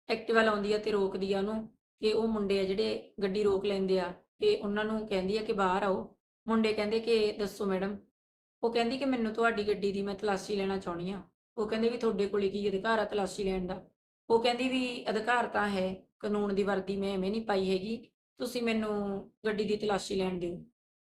ਐਕਟਿਵਾ ਲਾਉਂਦੀ ਆ ਤੇ ਰੋਕਦੀ ਆ ਉਹਨੂੰ ਤੇ ਉਹ ਮੁੰਡੇ ਆ ਜਿਹੜੇ ਗੱਡੀ ਰੋਕ ਲੈਂਦੇ ਆ ਤੇ ਉਹਨਾਂ ਨੂੰ ਕਹਿੰਦੀ ਆ ਕਿ ਬਾਹਰ ਆਓ। ਮੁੰਡੇ ਕਹਿੰਦੇ ਕਿ ਦੱਸੋ ਮੈਡਮ, ਉਹ ਕਹਿੰਦੀ ਕਿ ਮੈਨੂੰ ਤੁਹਾਡੀ ਗੱਡੀ ਦੀ ਮੈਂ ਤਲਾਸ਼ੀ ਲੈਣਾ ਚਾਹੁੰਦੀ ਆ। ਉਹ ਕਹਿੰਦੇ ਵੀ ਤੁਹਾਡੇ ਕੋਲੇ ਕੀ ਅਧਿਕਾਰ ਆ ਤਲਾਸ਼ੀ ਲੈਣ ਦਾ। ਉਹ ਕਹਿੰਦੀ ਵੀ ਅਧਿਕਾਰ ਤਾਂ ਹੈ, ਕਾਨੂੰਨ ਦੀ ਵਰਦੀ ਮੈਂ ਐਵੇਂ ਨਹੀਂ ਪਾਈ ਹੈਗੀ, ਤੁਸੀਂ ਮੈਨੂੰ ਗੱਡੀ ਦੀ ਤਲਾਸ਼ੀ ਲੈਣ ਦਿਓ।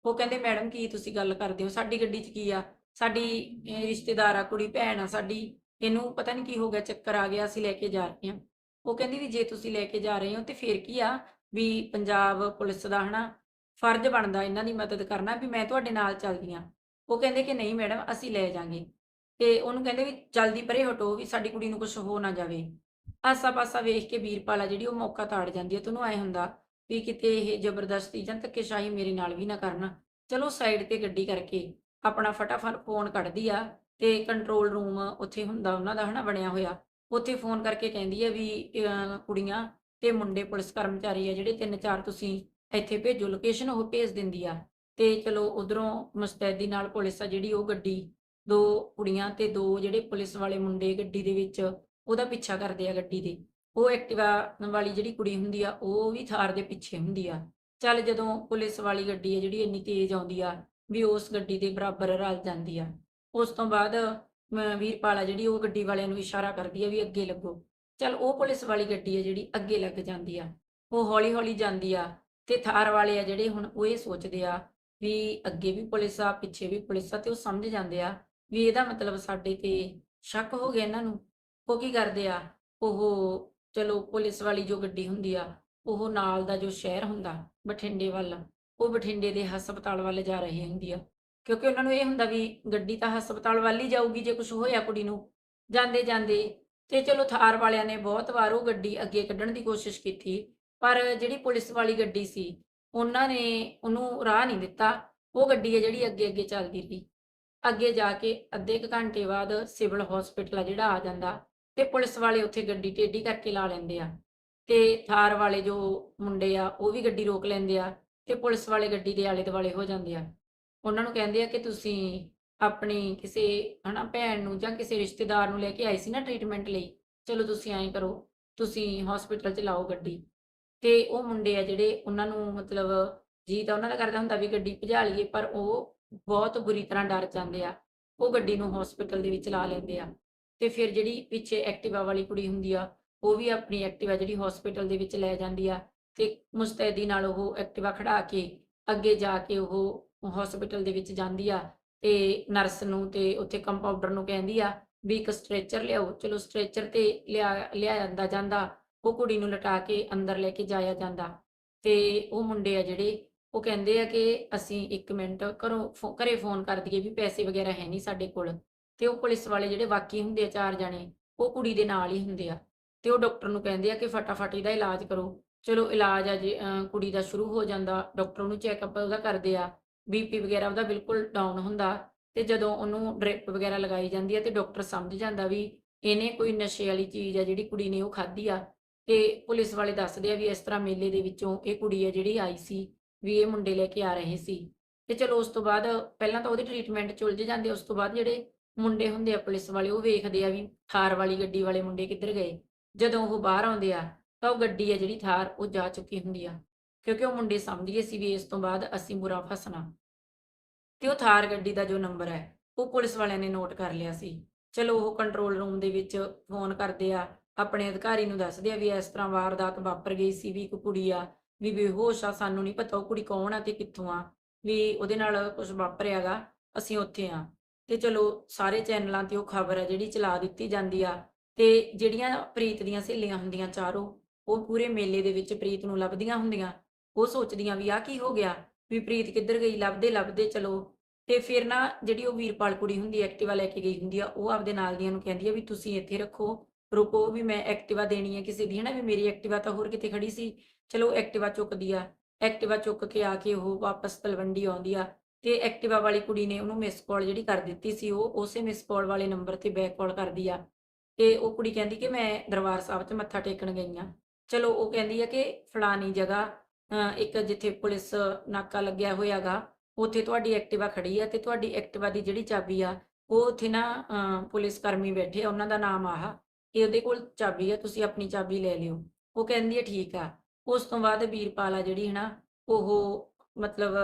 ਉਹ ਕਹਿੰਦੇ, ਮੈਡਮ, ਕੀ ਤੁਸੀਂ ਗੱਲ ਕਰਦੇ ਹੋ? ਸਾਡੀ ਗੱਡੀ 'ਚ ਕੀ ਆ? ਸਾਡੀ ਰਿਸ਼ਤੇਦਾਰ ਆ, ਕੁੜੀ, ਭੈਣ ਆ, ਸਾਡੀ, ਇਹਨੂੰ ਪਤਾ ਨਹੀਂ ਕੀ ਹੋ ਗਿਆ, ਚੱਕਰ ਆ ਗਿਆ, ਅਸੀਂ ਲੈ ਕੇ ਜਾ ਰਹੇ ਹਾਂ। ਉਹ ਕਹਿੰਦੀ ਵੀ ਜੇ ਤੁਸੀਂ ਲੈ ਕੇ ਜਾ ਰਹੇ ਹੋ, ਤੇ ਫਿਰ ਕੀ ਆ? ਵੀ ਪੰਜਾਬ ਪੁਲਿਸ ਦਾ, ਹਨਾ, ਫਰਜ਼ ਬਣਦਾ, ਇਹਨਾਂ ਦੀ ਮਦਦ ਕਰਨਾ ਵੀ ਮੈਂ ਤੁਹਾਡੇ ਨਾਲ ਚੱਲਦੀ ਆ ਉਹ ਕਹਿੰਦੇ ਕਿ ਨਹੀਂ, ਮੈਡਮ, ਅਸੀਂ ਲੈ ਜਾਾਂਗੇ ਤੇ ਉਹਨੂੰ ਕਹਿੰਦੇ ਵੀ, ਜਲਦੀ ਪਰੇ ਹਟੋ ਵੀ ਸਾਡੀ ਕੁੜੀ ਨੂੰ ਕੁਝ ਹੋ ਨਾ ਜਾਵੇ। ਆਸਾ ਪਾਸਾ ਵੇਖ ਕੇ ਵੀਰਪਾਲ ਆ ਜਿਹੜੀ ਉਹ ਮੌਕਾ ਤਾੜ ਜਾਂਦੀ ਹੈ ਤੈਨੂੰ ਐ ਹੁੰਦਾ ਵੀ ਕਿਤੇ ਇਹ ਜ਼ਬਰਦਸਤੀ ਜਾਂ ਧੱਕੇਸ਼ਾਹੀ ਮੇਰੇ ਨਾਲ ਵੀ ਨਾ ਕਰਨ। ਚਲੋ ਸਾਈਡ ਤੇ ਗੱਡੀ ਕਰਕੇ ਆਪਣਾ ਫਟਾਫਟ ਫੋਨ ਕੱਢਦੀ ਆ ਤੇ ਕੰਟਰੋਲ ਰੂਮ ਉੱਥੇ ਹੁੰਦਾ ਉਹਨਾਂ ਦਾ ਹਨਾ ਬਣਿਆ ਹੋਇਆ। ਉੱਥੇ ਫੋਨ ਕਰਕੇ ਕਹਿੰਦੀ ਆ ਵੀ ਕੁੜੀਆਂ ਤੇ ਮੁੰਡੇ ਪੁਲਿਸ ਕਰਮਚਾਰੀ ਆ ਜਿਹੜੇ ਤਿੰਨ ਚਾਰ ਤੁਸੀਂ ਇੱਥੇ ਭੇਜੋ ਲੋਕੇਸ਼ਨ ਉਹ ਭੇਜ ਦਿੰਦੀ ਆ। ਤੇ ਚਲੋ ਉਧਰੋਂ ਮੁਸਤੈਦੀ ਨਾਲ ਪੁਲਿਸ ਆ ਜਿਹੜੀ ਉਹ ਗੱਡੀ, ਦੋ ਕੁੜੀਆਂ ਤੇ ਦੋ ਜਿਹੜੇ ਪੁਲਿਸ ਵਾਲੇ ਮੁੰਡੇ ਗੱਡੀ ਦੇ ਵਿੱਚ ਉਹਦਾ ਪਿੱਛਾ ਕਰਦੇ ਆ ਗੱਡੀ ਦੇ ਉਹ ਐਕਟਿਵਾ ਵਾਲੀ ਜਿਹੜੀ ਕੁੜੀ ਹੁੰਦੀ ਆ, ਉਹ ਵੀ ਥਾਰ ਦੇ ਪਿੱਛੇ ਹੁੰਦੀ ਆ। ਚੱਲ ਜਦੋਂ ਪੁਲਿਸ ਵਾਲੀ ਗੱਡੀ ਆ ਜਿਹੜੀ ਇੰਨੀ ਤੇਜ਼ ਆਉਂਦੀ ਆ, ਵੀ ਉਸ ਗੱਡੀ ਦੇ ਬਰਾਬਰ ਰਲ ਜਾਂਦੀ ਆ। ਉਸ ਤੋਂ ਬਾਅਦ ਮ- ਜਿਹੜੀ ਉਹ ਗੱਡੀ ਵਾਲਿਆਂ ਨੂੰ ਇਸ਼ਾਰਾ ਕਰਦੀ ਆ ਵੀ ਅੱਗੇ ਲੱਗੋ। ਚੱਲ ਉਹ ਪੁਲਿਸ ਵਾਲੀ ਗੱਡੀ ਆ ਜਿਹੜੀ ਅੱਗੇ ਲੱਗ ਜਾਂਦੀ ਆ। ਉਹ ਹੌਲੀ ਹੌਲੀ ਜਾਂਦੀ ਆ ਤੇ ਥਾਰ ਵਾਲੇ ਆ ਜਿਹੜੇ ਹੁਣ ਉਹ ਇਹ ਸੋਚਦੇ ਆ ਵੀ ਅੱਗੇ ਵੀ ਪੁਲਿਸ ਆ, ਪਿੱਛੇ ਵੀ ਪੁਲਿਸ ਆ ਤੇ ਉਹ ਸਮਝ ਜਾਂਦੇ ਆ ਵੀ ਇਹਦਾ ਮਤਲਬ ਸਾਡੇ ਤੇ ਸ਼ੱਕ ਹੋ ਗਿਆ ਇਹਨਾਂ ਨੂੰ। ਉਹ ਕੀ ਕਰਦੇ ਆ? ਉਹ ਚਲੋ ਪੁਲਿਸ ਵਾਲੀ ਜੋ ਗੱਡੀ ਹੁੰਦੀ ਆ, ਉਹ ਨਾਲ ਦਾ ਜੋ ਸ਼ਹਿਰ ਹੁੰਦਾ, ਬਠਿੰਡੇ ਵੱਲ, ਉਹ ਬਠਿੰਡੇ ਦੇ ਹਸਪਤਾਲ ਵੱਲ ਜਾ ਰਹੀ ਹੁੰਦੀ ਆ। ਕਿਉਂਕਿ ਉਹਨਾਂ ਨੂੰ ਇਹ ਹੁੰਦਾ ਵੀ ਗੱਡੀ ਤਾਂ ਹਸਪਤਾਲ ਵੱਲ ਹੀ ਜਾਊਗੀ ਜੇ ਕੁਝ ਹੋਇਆ ਕੁੜੀ ਨੂੰ। ਜਾਂਦੇ ਜਾਂਦੇ ਤੇ ਚਲੋ ਥਾਰ ਵਾਲਿਆਂ ਨੇ ਬਹੁਤ ਵਾਰ ਉਹ ਗੱਡੀ ਅੱਗੇ ਕੱਢਣ ਦੀ ਕੋਸ਼ਿਸ਼ ਕੀਤੀ, ਪਰ ਜਿਹੜੀ ਪੁਲਿਸ ਵਾਲੀ ਗੱਡੀ ਸੀ, ਉਹਨਾਂ ਨੇ ਉਹਨੂੰ ਰਾਹ ਨਹੀਂ ਦਿੱਤਾ। ਉਹ ਗੱਡੀ ਹੈ ਜਿਹੜੀ ਅੱਗੇ ਅੱਗੇ ਚੱਲਦੀ ਰਹੀ। ਅੱਗੇ ਜਾ ਕੇ ਅੱਧੇ ਕੁ ਘੰਟੇ ਬਾਅਦ ਸਿਵਲ ਹਸਪੀਟਲ ਆ ਜਿਹੜਾ ਆ ਜਾਂਦਾ। ਤੇ ਪੁਲਿਸ ਵਾਲੇ ਉੱਥੇ ਗੱਡੀ ਟੇਢੀ ਕਰਕੇ ਲਾ ਲੈਂਦੇ ਆ। ਤੇ ਥਾਰ ਵਾਲੇ ਜੋ ਮੁੰਡੇ ਆ, ਉਹ ਵੀ ਗੱਡੀ ਰੋਕ ਲੈਂਦੇ ਆ ਤੇ ਪੁਲਿਸ ਵਾਲੇ ਗੱਡੀ ਦੇ ਆਲੇ ਦੁਆਲੇ ਹੋ ਜਾਂਦੇ ਆ। ਉਹਨਾਂ ਨੂੰ ਕਹਿੰਦੇ ਆ ਕਿ ਤੁਸੀਂ ਆਪਣੀ ਕਿਸੇ, ਹਨਾ, ਭੈਣ ਨੂੰ ਜਾਂ ਕਿਸੇ ਰਿਸ਼ਤੇਦਾਰ ਨੂੰ ਲੈ ਕੇ ਆਏ ਸੀ ਨਾ ਟ੍ਰੀਟਮੈਂਟ ਲਈ, ਚਲੋ ਤੁਸੀਂ ਐਂ ਕਰੋ, ਤੁਸੀਂ ਹਸਪੀਟਲ 'ਚ ਲਾਓ ਗੱਡੀ। ਤੇ ਉਹ ਮੁੰਡੇ ਆ ਜਿਹੜੇ, ਉਹਨਾਂ ਨੂੰ ਮਤਲਬ ਜੀ ਤਾਂ ਉਹਨਾਂ ਦਾ ਕਰਦਾ ਹੁੰਦਾ ਵੀ ਗੱਡੀ ਭਜਾ ਲਈਏ, ਪਰ ਉਹ ਬਹੁਤ ਬੁਰੀ ਤਰ੍ਹਾਂ ਡਰ ਜਾਂਦੇ ਆ। ਉਹ ਗੱਡੀ ਨੂੰ ਹਸਪੀਟਲ ਦੇ ਵਿੱਚ ਲਾ ਲੈਂਦੇ ਆ। ਤੇ ਫਿਰ ਜਿਹੜੀ ਪਿੱਛੇ ਐਕਟਿਵਾ ਵਾਲੀ ਕੁੜੀ ਹੁੰਦੀ ਆ, ਉਹ ਵੀ ਆਪਣੀ ਐਕਟਿਵਾ ਜਿਹੜੀ ਹਸਪੀਟਲ ਦੇ ਵਿੱਚ ਲੈ ਜਾਂਦੀ ਆ ਤੇ ਮੁਸਤੈਦੀ ਨਾਲ ਉਹ ਐਕਟਿਵਾ ਖੜਾ ਕੇ ਅੱਗੇ ਜਾ ਕੇ ਉਹ ਹਸਪੀਟਲ ਦੇ ਵਿੱਚ ਜਾਂਦੀ ਆ ਤੇ ਨਰਸ ਨੂੰ ਤੇ ਉੱਥੇ ਕੰਪਾਊਂਡਰ ਨੂੰ ਕਹਿੰਦੀ ਆ ਵੀ ਇੱਕ ਸਟ੍ਰੈਚਰ ਲਿਆਓ, ਚਲੋ ਸਟ੍ਰੈਚਰ ਤੇ ਲਿਆ ਲਿਆ ਜਾਂਦਾ ਜਾਂਦਾ, ਉਹ ਕੁੜੀ ਨੂੰ ਲਟਾ ਕੇ ਅੰਦਰ ਲੈ ਕੇ ਜਾਇਆ ਜਾਂਦਾ ਤੇ ਉਹ ਮੁੰਡੇ ਆ ਜਿਹੜੇ, ਉਹ ਕਹਿੰਦੇ ਆ ਕਿ ਅਸੀਂ 1 ਮਿੰਟ ਘਰੋਂ ਘਰੇ ਫੋਨ ਕਰ ਦਈਏ ਵੀ ਪੈਸੇ ਵਗੈਰਾ ਹੈ ਨਹੀਂ ਸਾਡੇ ਕੋਲ। ਤੇ ਉਹ ਪੁਲਿਸ ਵਾਲੇ ਜਿਹੜੇ ਬਾਕੀ ਹੁੰਦੇ ਆ ਚਾਰ ਜਣੇ, ਉਹ ਕੁੜੀ ਦੇ ਨਾਲ ਹੀ ਹੁੰਦੇ ਆ। ਤੇ ਉਹ ਡਾਕਟਰ ਨੂੰ ਕਹਿੰਦੇ ਆ ਕਿ ਫਟਾਫਟ ਇਹਦਾ ਇਲਾਜ ਕਰੋ। ਚਲੋ ਇਲਾਜ ਆ ਜੇ ਕੁੜੀ ਦਾ ਸ਼ੁਰੂ ਹੋ ਜਾਂਦਾ, ਡਾਕਟਰ ਉਹਨੂੰ ਚੈੱਕਅਪ ਉਹਦਾ ਕਰਦੇ ਆ ਬੀਪੀ ਵਗੈਰਾ ਉਹਦਾ ਬਿਲਕੁਲ ਡਾਊਨ ਹੁੰਦਾ ਤੇ ਜਦੋਂ ਉਹਨੂੰ ਡ੍ਰਿਪ ਵਗੈਰਾ ਲਗਾਈ ਜਾਂਦੀ ਆ ਤੇ ਡਾਕਟਰ ਸਮਝ ਜਾਂਦਾ ਵੀ ਇਹਨੇ ਕੋਈ ਨਸ਼ੇ ਵਾਲੀ ਚੀਜ਼ ਆ ਜਿਹੜੀ ਕੁੜੀ ਨੇ ਉਹ ਖਾਧੀ ਆ। ਤੇ ਪੁਲਿਸ ਵਾਲੇ ਦੱਸਦੇ ਆ ਵੀ ਇਸ ਤਰ੍ਹਾਂ ਮੇਲੇ ਦੇ ਵਿੱਚੋਂ ਇਹ ਕੁੜੀ ਆ ਜਿਹੜੀ ਆਈ ਸੀ, ਵੀ ਇਹ ਮੁੰਡੇ ਲੈ ਕੇ ਆ ਰਹੇ ਸੀ। ਤੇ ਚਲੋ ਉਸ ਤੋਂ ਬਾਅਦ ਪਹਿਲਾਂ ਤਾਂ ਉਹਦੀ ਟ੍ਰੀਟਮੈਂਟ ਚ ਉਲਝ ਜਾਂਦੇ ਉਸ ਤੋਂ ਬਾਅਦ ਜਿਹੜੇ ਮੁੰਡੇ ਹੁੰਦੇ ਆ ਪੁਲਿਸ ਵਾਲੇ, ਉਹ ਵੇਖਦੇ ਆ ਵੀ ਥਾਰ ਵਾਲੀ ਗੱਡੀ ਵਾਲੇ ਮੁੰਡੇ ਕਿੱਧਰ ਗਏ। ਜਦੋਂ ਉਹ ਬਾਹਰ ਆਉਂਦੇ ਆ, ਤਾਂ ਉਹ ਗੱਡੀ ਆ ਜਿਹੜੀ ਥਾਰ, ਉਹ ਜਾ ਚੁੱਕੀ ਹੁੰਦੀ ਆ। ਕਿਉਂਕਿ ਉਹ ਮੁੰਡੇ ਸਮਝ ਗਏ ਸੀ ਵੀ ਇਸ ਤੋਂ ਬਾਅਦ ਅਸੀਂ ਬੁਰਾ ਫਸਣਾ। ਤੇ ਉਹ ਥਾਰ ਗੱਡੀ ਦਾ ਜੋ ਨੰਬਰ ਹੈ, ਉਹ ਪੁਲਿਸ ਵਾਲਿਆਂ ਨੇ ਨੋਟ ਕਰ ਲਿਆ ਸੀ। ਚਲੋ ਉਹ ਕੰਟਰੋਲ ਰੂਮ ਦੇ ਵਿੱਚ ਫੋਨ ਕਰਦੇ ਆ, ਆਪਣੇ ਅਧਿਕਾਰੀ ਨੂੰ ਦੱਸਦੇ ਆ ਵੀ ਇਸ ਤਰ੍ਹਾਂ ਵਾਰਦਾਤ ਵਾਪਰ ਗਈ ਸੀ ਵੀ ਇੱਕ ਕੁੜੀ ਆ, ਵੀ ਬੇਹੋਸ਼ ਆ, ਸਾਨੂੰ ਨਹੀਂ ਪਤਾ ਉਹ ਕੁੜੀ ਕੌਣ ਆ ਤੇ ਕਿੱਥੋਂ ਆ, ਵੀ ਉਹਦੇ ਨਾਲ ਕੁਝ ਵਾਪਰਿਆਗਾ ਅਸੀਂ ਉੱਥੇ ਆ। ਤੇ ਚਲੋ ਸਾਰੇ ਚੈਨਲਾਂ ਤੇ ਉਹ ਖਬਰ ਹੈ ਜਿਹੜੀ ਚਲਾ ਦਿੱਤੀ ਜਾਂਦੀ ਆ ਤੇ ਜਿਹੜੀਆਂ ਪ੍ਰੀਤ ਦੀਆਂ ਸਹੇਲੀਆਂ ਹੁੰਦੀਆਂ ਚਾਰੋਂ, ਉਹ ਪੂਰੇ ਮੇਲੇ ਦੇ ਵਿੱਚ ਪ੍ਰੀਤ ਨੂੰ ਲੱਭਦੀਆਂ ਹੁੰਦੀਆਂ। ਉਹ ਸੋਚਦੀਆਂ ਵੀ ਆ ਕੀ ਹੋ ਗਿਆ? ਵੀ ਪ੍ਰੀਤ ਕਿੱਧਰ ਗਈ? ਲੱਭਦੇ ਲੱਭਦੇ ਚਲੋ। ਤੇ ਫਿਰ ਨਾ ਜਿਹੜੀ ਉਹ ਵੀਰਪਾਲ ਕੁੜੀ ਹੁੰਦੀ ਐਕਟਿਵਾ ਲੈ ਕੇ ਗਈ ਹੁੰਦੀ ਆ, ਉਹ ਆਪਦੇ ਨਾਲ ਦੀਆਂ ਨੂੰ ਕਹਿੰਦੀ ਆ ਵੀ ਤੁਸੀਂ ਇੱਥੇ ਰੱਖੋ, ਰੁਕੋ, ਵੀ ਮੈਂ ਐਕਟਿਵਾ ਦੇਣੀ ਹੈ ਕਿਸੇ ਦੀ, ਹਨਾ ਵੀ ਮੇਰੀ ਐਕਟਿਵਾ ਤਾਂ ਹੋਰ ਕਿਤੇ ਖੜੀ ਸੀ। ਚਲੋ ਐਕਟਿਵਾ ਚੁੱਕਦੀ ਆ। ਐਕਟਿਵਾ ਚੁੱਕ ਕੇ ਆ ਕੇ ਉਹ ਵਾਪਸ ਤਲਵੰਡੀ ਆਉਂਦੀ ਆ। ਤੇ ਐਕਟਿਵਾ ਵਾਲੀ ਕੁੜੀ ਨੇ ਉਹਨੂੰ ਮਿਸ ਕਾਲ ਜਿਹੜੀ ਕਰ ਦਿੱਤੀ ਸੀ ਉਹ ਉਸੇ ਮਿਸ ਕਾਲ ਵਾਲੇ ਨੰਬਰ ਤੇ ਬੈਕ ਕਾਲ ਕਰਦੀ ਆ। ਤੇ ਉਹ ਕੁੜੀ ਕਹਿੰਦੀ ਕਿ ਮੈਂ ਦਰਬਾਰ ਸਾਹਿਬ 'ਚ ਮੱਥਾ ਟੇਕਣ ਗਈ ਆ। ਚਲੋ ਉਹ ਕਹਿੰਦੀ ਆ ਕਿ ਫਲਾਨੀ ਜਗ੍ਹਾ ਇੱਕ ਜਿੱਥੇ ਪੁਲਿਸ ਨਾਕਾ ਲੱਗਿਆ ਹੋਇਆਗਾ ਉੱਥੇ ਤੁਹਾਡੀ ਐਕਟਿਵਾ ਖੜੀ ਆ ਤੇ ਤੁਹਾਡੀ ਐਕਟਿਵਾ ਦੀ ਜਿਹੜੀ ਚਾਬੀ ਆ ਉਹ ਉੱਥੇ ਨਾ ਅ, ਪੁਲਿਸ ਕਰਮੀ ਬੈਠੇ ਆ ਉਹਨਾਂ ਦਾ ਨਾਮ ਆਹ ਕਿ ਉਹਦੇ ਕੋਲ ਚਾਬੀ ਆ ਤੁਸੀਂ ਆਪਣੀ ਚਾਬੀ ਲੈ ਲਿਓ। ਉਹ ਕਹਿੰਦੀ ਆ ਠੀਕ ਆ। ਉਸ ਤੋਂ ਬਾਅਦ ਵੀਰਪਾਲ ਆ ਜਿਹੜੀ ਹੈ ਨਾ ਉਹ ਮਤਲਬ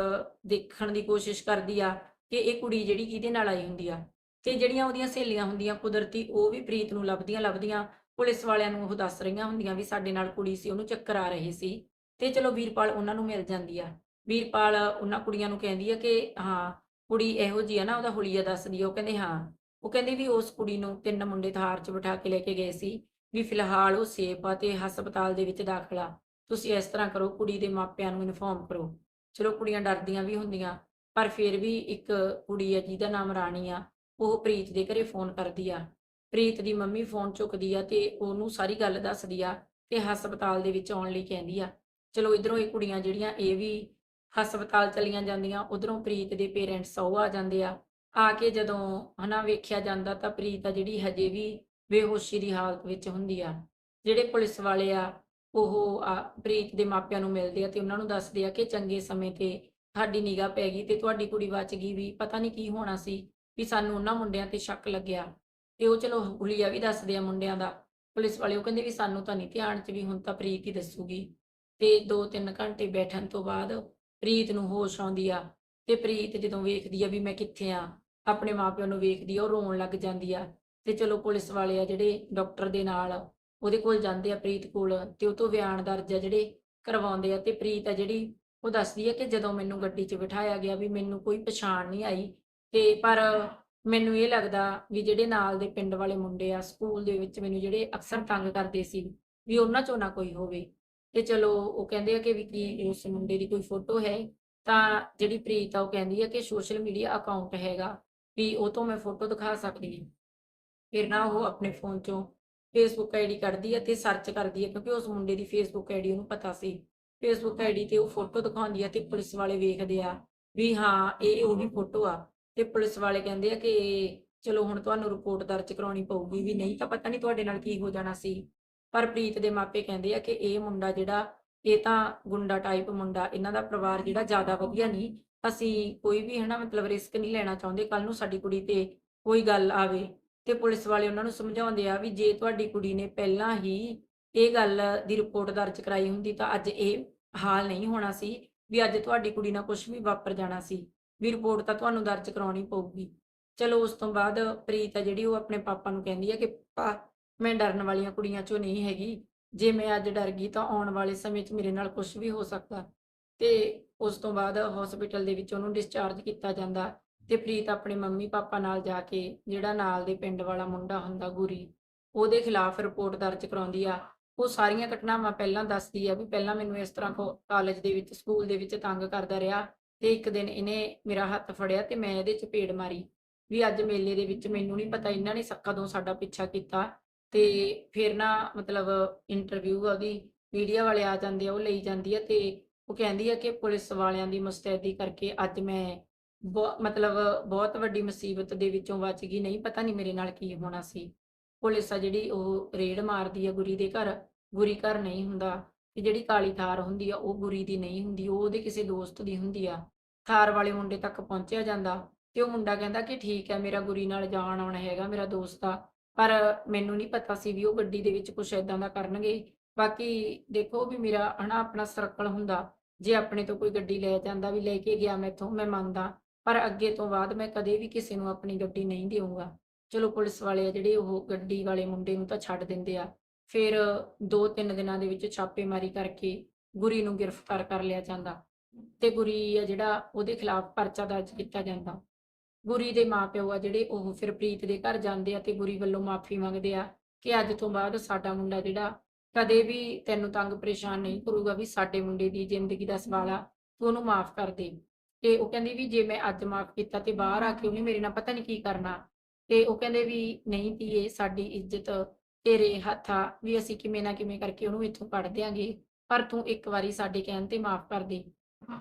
ਦੇਖਣ ਦੀ ਕੋਸ਼ਿਸ਼ ਕਰਦੀ ਆ ਕਿ ਇਹ ਕੁੜੀ ਜਿਹੜੀ ਕਿਹਦੇ ਨਾਲ ਆਈ ਹੁੰਦੀ ਆ ਤੇ ਜਿਹੜੀਆਂ ਉਹਦੀਆਂ ਸਹੇਲੀਆਂ ਹੁੰਦੀਆਂ ਕੁਦਰਤੀ, ਉਹ ਵੀ ਪ੍ਰੀਤ ਨੂੰ ਲੱਭਦੀਆਂ ਲੱਭਦੀਆਂ। ਪੁਲਿਸ ਵਾਲਿਆਂ ਨੂੰ ਉਹ ਦੱਸ ਰਹੀਆਂ ਹੁੰਦੀਆਂ ਵੀ ਸਾਡੇ ਨਾਲ ਕੁੜੀ ਸੀ, ਉਹਨੂੰ ਚੱਕਰ ਆ ਰਹੇ ਸੀ ਤੇ ਚਲੋ ਵੀਰਪਾਲ ਉਹਨਾਂ ਨੂੰ ਮਿਲ ਜਾਂਦੀ ਆ। ਵੀਰਪਾਲ ਉਹਨਾਂ ਕੁੜੀਆਂ ਨੂੰ ਕਹਿੰਦੀ ਆ ਕਿ ਹਾਂ, ਕੁੜੀ ਇਹੋ ਜੀ ਆ ਨਾ, ਉਹਦਾ ਹੁਲੀਆ ਦੱਸਦੀ ਆ। ਉਹ ਕਹਿੰਦੇ, ਹਾਂ। ਉਹ ਕਹਿੰਦੀ ਵੀ ਉਸ ਕੁੜੀ ਨੂੰ ਤਿੰਨ ਮੁੰਡੇ ਥਾਰ 'ਚ ਬਿਠਾ ਕੇ ਲੈ ਕੇ ਗਏ ਸੀ ਵੀ ਫਿਲਹਾਲ ਉਹ ਸੇਫ ਆ ਤੇ ਹਸਪਤਾਲ ਦੇ ਵਿੱਚ ਦਾਖਲ ਆ। ਤੁਸੀਂ ਇਸ ਤਰ੍ਹਾਂ ਕਰੋ, ਕੁੜੀ ਦੇ ਮਾਪਿਆਂ ਨੂੰ ਇਨਫੋਰਮ ਕਰੋ। ਚਲੋ ਕੁੜੀਆਂ ਡਰਦੀਆਂ ਵੀ ਹੁੰਦੀਆਂ, ਪਰ ਫਿਰ ਵੀ ਇੱਕ ਕੁੜੀ ਆ ਜਿਹਦਾ ਨਾਮ ਰਾਣੀ ਆ, ਉਹ ਪ੍ਰੀਤ ਦੇ ਘਰੇ ਫੋਨ ਕਰਦੀ ਆ। ਪ੍ਰੀਤ ਦੀ ਮੰਮੀ ਫੋਨ ਚੁੱਕਦੀ ਆ ਤੇ ਉਹਨੂੰ ਸਾਰੀ ਗੱਲ ਦੱਸਦੀ ਆ ਤੇ ਹਸਪਤਾਲ ਦੇ ਵਿੱਚ ਆਉਣ ਲਈ ਕਹਿੰਦੀ ਆ। ਚਲੋ ਇਧਰੋਂ ਇਹ ਕੁੜੀਆਂ ਜਿਹੜੀਆਂ ਇਹ ਵੀ ਹਸਪਤਾਲ ਚਲੀਆਂ ਜਾਂਦੀਆਂ, ਉਧਰੋਂ ਪ੍ਰੀਤ ਦੇ ਪੇਰੈਂਟਸ ਉਹ ਆ ਜਾਂਦੇ ਆ। ਆ ਕੇ ਜਦੋਂ ਹਨਾ ਵੇਖਿਆ ਜਾਂਦਾ ਤਾਂ ਪ੍ਰੀਤ ਆ ਜਿਹੜੀ ਹਜੇ ਵੀ ਬੇਹੋਸ਼ੀ ਦੀ ਹਾਲਤ ਵਿੱਚ ਹੁੰਦੀ ਆ, ਜਿਹੜੇ ਪੁਲਿਸ ਵਾਲੇ ਆ ਉਹ ਪ੍ਰੀਤ ਦੇ ਮਾਪਿਆਂ ਨੂੰ ਮਿਲਦੇ ਆ ਤੇ ਉਹਨਾਂ ਨੂੰ ਦੱਸਦੇ ਆ ਕਿ ਚੰਗੇ ਸਮੇਂ ਤੇ ਤੁਹਾਡੀ ਨਿਗਾਹ ਪੈ ਗਈ ਤੇ ਤੁਹਾਡੀ ਕੁੜੀ ਬਚ ਗਈ ਵੀ, ਪਤਾ ਨਹੀਂ ਕੀ ਹੋਣਾ ਸੀ ਵੀ ਸਾਨੂੰ ਉਹਨਾਂ ਮੁੰਡਿਆਂ ਤੇ ਸ਼ੱਕ ਲੱਗਿਆ। ਤੇ ਉਹ ਚਲੋ ਹੁਲੀਆ ਵੀ ਦੱਸਦੇ ਆ ਮੁੰਡਿਆਂ ਦਾ। ਪੁਲਿਸ ਵਾਲੇ ਉਹ ਕਹਿੰਦੇ ਵੀ ਸਾਨੂੰ ਤਾਂ ਨਹੀਂ ਧਿਆਨ 'ਚ ਵੀ ਹੁਣ ਤਾਂ ਪ੍ਰੀਤ ਹੀ ਦੱਸੂਗੀ। ਤੇ 2-3 ਘੰਟੇ ਬੈਠਣ ਤੋਂ ਬਾਅਦ ਪ੍ਰੀਤ ਨੂੰ ਹੋਸ਼ ਆਉਂਦੀ ਆ ਤੇ ਪ੍ਰੀਤ ਜਦੋਂ ਵੇਖਦੀ ਆ ਵੀ ਮੈਂ ਕਿੱਥੇ ਆ, ਆਪਣੇ ਮਾਪਿਆਂ ਨੂੰ ਵੇਖਦੀ ਆ, ਉਹ ਰੋਣ ਲੱਗ ਜਾਂਦੀ ਆ। ਤੇ ਚਲੋ ਪੁਲਿਸ ਵਾਲੇ ਆ ਜਿਹੜੇ ਡਾਕਟਰ ਦੇ ਨਾਲ ਉਹਦੇ ਕੋਲ ਜਾਂਦੇ ਆ ਪ੍ਰੀਤ ਕੋਲ ਤੇ ਉਹ ਤੋਂ ਬਿਆਨ ਦਰਜ ਆ ਜਿਹੜੇ ਕਰਵਾਉਂਦੇ ਆ ਤੇ ਪ੍ਰੀਤ ਆ ਜਿਹੜੀ ਉਹ ਦੱਸਦੀ ਆ ਕਿ ਜਦੋਂ ਮੈਨੂੰ ਗੱਡੀ 'ਚ ਬਿਠਾਇਆ ਗਿਆ ਵੀ ਮੈਨੂੰ ਕੋਈ ਪਛਾਣ ਨਹੀਂ ਆਈ ਤੇ ਪਰ ਮੈਨੂੰ ਇਹ ਲੱਗਦਾ ਵੀ ਜਿਹੜੇ ਨਾਲ ਦੇ ਪਿੰਡ ਵਾਲੇ ਮੁੰਡੇ ਆ ਸਕੂਲ ਦੇ ਵਿੱਚ ਮੈਨੂੰ ਜਿਹੜੇ ਅਕਸਰ ਤੰਗ ਕਰਦੇ ਸੀ ਵੀ ਉਹਨਾਂ 'ਚੋਂ ਨਾ ਕੋਈ ਹੋਵੇ ਤੇ ਚਲੋ ਉਹ ਕਹਿੰਦੇ ਆ ਕਿ ਵੀ ਕੀ ਉਸ ਮੁੰਡੇ ਦੀ ਕੋਈ ਫੋਟੋ ਹੈ ਤਾਂ ਜਿਹੜੀ ਪ੍ਰੀਤ ਆ ਉਹ ਕਹਿੰਦੀ ਆ ਕਿ ਸੋਸ਼ਲ ਮੀਡੀਆ ਅਕਾਊਂਟ ਹੈਗਾ ਵੀ ਉਹ ਤੋਂ ਮੈਂ ਫੋਟੋ ਦਿਖਾ ਸਕਦੀ ਹਾਂ। ਫਿਰ ਨਾ ਉਹ ਆਪਣੇ ਫੋਨ 'ਚੋਂ ਫੇਸਬੁੱਕ ਆਈਡੀ ਕੱਢਦੀ ਹੈ ਤੇ ਸਰਚ ਕਰਦੀ ਹੈ, ਕਿਉਂਕਿ ਉਸ ਮੁੰਡੇ ਦੀ ਫੇਸਬੁੱਕ ਆਈਡੀ ਉਹਨੂੰ ਪਤਾ ਸੀ। ਫੇਸਬੁੱਕ ਆਈਡੀ ਤੇ ਉਹ ਫੋਟੋ ਦਿਖਾਉਂਦੀ ਹੈ ਤੇ ਪੁਲਿਸ ਵਾਲੇ ਵੇਖਦੇ ਆ ਵੀ ਹਾਂ, ਇਹ ਉਹੀ ਫੋਟੋ ਆ। ਤੇ ਪੁਲਿਸ ਵਾਲੇ ਕਹਿੰਦੇ ਆ ਕਿ ਚਲੋ ਹੁਣ ਤੁਹਾਨੂੰ ਰਿਪੋਰਟ ਦਰਜ ਕਰਾਉਣੀ ਪਊਗੀ ਵੀ ਨਹੀਂ ਤਾਂ ਪਤਾ ਨਹੀਂ ਤੁਹਾਡੇ ਨਾਲ ਕੀ ਹੋ ਜਾਣਾ ਸੀ। ਪਰ ਪ੍ਰੀਤ ਦੇ ਮਾਪੇ ਕਹਿੰਦੇ ਆ ਕਿ ਇਹ ਮੁੰਡਾ ਜਿਹੜਾ, ਇਹ ਤਾਂ ਗੁੰਡਾ ਟਾਈਪ ਮੁੰਡਾ, ਇਹਨਾਂ ਦਾ ਪਰਿਵਾਰ ਜਿਹੜਾ ਜ਼ਿਆਦਾ ਵਧੀਆ ਨਹੀਂ। ਅਸੀਂ ਕੋਈ ਵੀ ਹਨਾ ਮਤਲਬ ਰਿਸਕ ਨਹੀਂ ਲੈਣਾ ਚਾਹੁੰਦੇ ਕੱਲ ਨੂੰ ਸਾਡੀ ਕੁੜੀ ਤੇ ਕੋਈ ਗੱਲ ਆਵੇ। ਤੇ ਪੁਲਿਸ ਵਾਲੇ ਉਹਨਾਂ ਨੂੰ ਸਮਝਾਉਂਦੇ ਆ ਵੀ ਜੇ ਤੁਹਾਡੀ ਕੁੜੀ ਨੇ ਪਹਿਲਾਂ ਹੀ ਇਹ ਗੱਲ ਦੀ ਰਿਪੋਰਟ ਦਰਜ ਕਰਾਈ ਹੁੰਦੀ ਤਾਂ ਅੱਜ ਇਹ ਹਾਲ ਨਹੀਂ ਹੋਣਾ ਸੀ ਵੀ ਅੱਜ ਤੁਹਾਡੀ ਕੁੜੀ ਨਾਲ ਕੁਝ ਵੀ ਵਾਪਰ ਜਾਣਾ ਸੀ, ਵੀ ਰਿਪੋਰਟ ਤਾਂ ਤੁਹਾਨੂੰ ਦਰਜ ਕਰਾਉਣੀ ਪਊਗੀ। ਚਲੋ ਉਸ ਤੋਂ ਬਾਅਦ ਪ੍ਰੀਤ ਆ ਜਿਹੜੀ ਉਹ ਆਪਣੇ ਪਾਪਾ ਨੂੰ ਕਹਿੰਦੀ ਆ ਕਿ ਮੈਂ ਡਰਨ ਵਾਲੀਆਂ ਕੁੜੀਆਂ ਚੋਂ ਨਹੀਂ ਹੈਗੀ। ਜੇ ਮੈਂ ਅੱਜ ਡਰ ਗਈ ਤਾਂ ਆਉਣ ਵਾਲੇ ਸਮੇਂ 'ਚ ਮੇਰੇ ਨਾਲ ਕੁਝ ਵੀ ਹੋ ਸਕਦਾ। ਤੇ ਉਸ ਤੋਂ ਬਾਅਦ ਹਸਪੀਟਲ ਦੇ ਵਿੱਚ ਉਹਨੂੰ ਡਿਸਚਾਰਜ ਕੀਤਾ ਜਾਂਦਾ। ਤੇ ਪ੍ਰੀਤ ਆਪਣੇ ਮੰਮੀ ਪਾਪਾ ਨਾਲ ਜਾ ਕੇ ਜਿਹੜਾ ਨਾਲ ਦੇ ਪਿੰਡ ਵਾਲਾ ਮੁੰਡਾ ਹੁੰਦਾ ਗੁਰੀ, ਉਹਦੇ ਖਿਲਾਫ ਰਿਪੋਰਟ ਦਰਜ ਕਰਾਉਂਦੀ ਆ। ਉਹ ਸਾਰੀਆਂ ਘਟਨਾਵਾਂ ਪਹਿਲਾਂ ਦੱਸਦੀ ਆ ਵੀ ਪਹਿਲਾਂ ਮੈਨੂੰ ਇਸ ਤਰ੍ਹਾਂ ਕਾਲਜ ਦੇ ਵਿੱਚ, ਸਕੂਲ ਦੇ ਵਿੱਚ ਤੰਗ ਕਰਦਾ ਰਿਹਾ ਤੇ ਇੱਕ ਦਿਨ ਇਹਨੇ ਮੇਰਾ ਹੱਥ ਫੜਿਆ ਤੇ ਮੈਂ ਇਹਦੇ ਚਪੇੜ ਮਾਰੀ ਵੀ ਅੱਜ ਮੇਲੇ ਦੇ ਵਿੱਚ ਮੈਨੂੰ ਨਹੀਂ ਪਤਾ, ਇਹਨਾਂ ਨੇ ਸੱਕਾ ਕਦੋਂ ਸਾਡਾ ਪਿੱਛਾ ਕੀਤਾ ਤੇ ਫਿਰ ਨਾ ਮਤਲਬ ਇੰਟਰਵਿਊ ਉਹਦੀ ਮੀਡੀਆ ਵਾਲੇ ਆ ਜਾਂਦੇ ਆ, ਉਹ ਲਈ ਜਾਂਦੀ ਆ ਤੇ ਉਹ ਕਹਿੰਦੀ ਆ ਕਿ ਪੁਲਿਸ ਵਾਲਿਆਂ ਦੀ ਮੁਸਤੈਦੀ ਕਰਕੇ ਅੱਜ ਮੈਂ ਮਤਲਬ ਬਹੁਤ ਵੱਡੀ ਮੁਸੀਬਤ ਦੇ ਵਿੱਚੋਂ ਬਚ ਗਈ। ਨਹੀਂ, ਪਤਾ ਨਹੀਂ ਮੇਰੇ ਨਾਲ ਕੀ ਹੋਣਾ ਸੀ। ਪੁਲਿਸ ਆ ਜਿਹੜੀ ਉਹ ਰੇਡ ਮਾਰਦੀ ਆ ਗੁਰੀ ਦੇ ਘਰ। ਗੁਰੀ ਘਰ ਨਹੀਂ ਹੁੰਦਾ। ਤੇ ਜਿਹੜੀ ਕਾਲੀ ਥਾਰ ਹੁੰਦੀ ਆ, ਉਹ ਗੁਰੀ ਦੀ ਨਹੀਂ ਹੁੰਦੀ। ਉਹ ਉਹਦੇ ਕਿਸੇ ਦੋਸਤ ਦੀ ਹੁੰਦੀ ਆ। ਥਾਰ ਵਾਲੇ ਮੁੰਡੇ ਤੱਕ ਪਹੁੰਚਿਆ ਜਾਂਦਾ। ਤੇ ਉਹ ਮੁੰਡਾ ਕਹਿੰਦਾ ਕਿ ਠੀਕ ਹੈ ਮੇਰਾ ਗੁਰੀ ਨਾਲ ਜਾਣ ਆਉਣਾ ਹੈਗਾ, ਮੇਰਾ ਦੋਸਤ ਆ। ਪਰ ਮੈਨੂੰ ਨਹੀਂ ਪਤਾ ਸੀ ਵੀ ਉਹ ਗੱਡੀ ਦੇ ਵਿੱਚ ਕੁਝ ਐਦਾਂ ਦਾ ਕਰਨਗੇ। ਬਾਕੀ ਦੇਖੋ ਵੀ ਮੇਰਾ ਹਨਾ ਆਪਣਾ ਸਰਕਲ ਹੁੰਦਾ। ਜੇ ਆਪਣੇ ਤੋਂ ਕੋਈ ਗੱਡੀ ਲੈ ਜਾਂਦਾ ਵੀ ਲੈ ਕੇ ਗਿਆ ਮੈਥੋਂ, ਮੈਂ ਮੰਨਦਾ। ਪਰ ਅੱਗੇ ਤੋਂ ਬਾਅਦ ਮੈਂ ਕਦੇ ਵੀ ਕਿਸੇ ਨੂੰ ਆਪਣੀ ਗੱਡੀ ਨਹੀਂ ਦੇਵਾਂਗਾ ਚਲੋ ਪੁਲਿਸ ਵਾਲੇ ਆ ਜਿਹੜੇ ਉਹ ਗੱਡੀ ਵਾਲੇ ਮੁੰਡੇ ਨੂੰ ਤਾਂ ਛੱਡ ਦਿੰਦੇ ਆ। ਫਿਰ 2-3 ਦਿਨਾਂ ਦੇ ਵਿੱਚ ਛਾਪੇਮਾਰੀ ਕਰਕੇ ਗੁਰੀ ਨੂੰ ਗ੍ਰਿਫਤਾਰ ਕਰ ਲਿਆ ਜਾਂਦਾ ਤੇ ਗੁਰੀ ਆ ਜਿਹੜਾ ਉਹਦੇ ਖਿਲਾਫ ਪਰਚਾ ਦਰਜ ਕੀਤਾ ਜਾਂਦਾ। ਗੁਰੀ ਦੇ ਮਾਪਿਓ ਆ ਜਿਹੜੇ ਉਹ ਫਿਰ ਪ੍ਰੀਤ ਦੇ ਘਰ ਜਾਂਦੇ ਆ ਤੇ ਗੁਰੀ ਵੱਲੋਂ ਮਾਫੀ ਮੰਗਦੇ ਆ ਕਿ ਅੱਜ ਤੋਂ ਬਾਅਦ ਸਾਡਾ ਮੁੰਡਾ ਜਿਹੜਾ ਕਦੇ ਵੀ ਤੈਨੂੰ ਤੰਗ ਪਰੇਸ਼ਾਨ ਨਹੀਂ ਕਰੂਗਾ ਵੀ ਸਾਡੇ ਮੁੰਡੇ ਦੀ ਜ਼ਿੰਦਗੀ ਦਾ ਸਵਾਲ ਆ, ਤੂੰ ਉਹਨੂੰ ਮਾਫ ਕਰ ਦੇ। ਤੇ ਉਹ ਕਹਿੰਦੀ ਵੀ ਜੇ ਮੈਂ ਅੱਜ ਮਾਫ ਕੀਤਾ ਤੇ ਬਾਹਰ ਆ ਕੇ ਉਹਨੇ ਮੇਰੇ ਨਾਲ ਪਤਾ ਨਹੀਂ ਕੀ ਕਰਨਾ। ਤੇ ਉਹ ਕਹਿੰਦੇ ਵੀ ਨਹੀਂ ਧੀਏ, ਸਾਡੀ ਇੱਜ਼ਤ ਤੇਰੇ ਹੱਥ ਆ, ਵੀ ਅਸੀਂ ਕਿਵੇਂ ਨਾ ਕਿਵੇਂ ਕਰਕੇ ਉਹਨੂੰ ਇੱਥੋਂ ਕੱਢ ਦਿਆਂਗੇ। ਪਰ ਤੂੰ ਇੱਕ ਵਾਰੀ ਸਾਡੇ ਕਹਿਣ ਤੇ ਮਾਫ ਕਰ ਦੇ।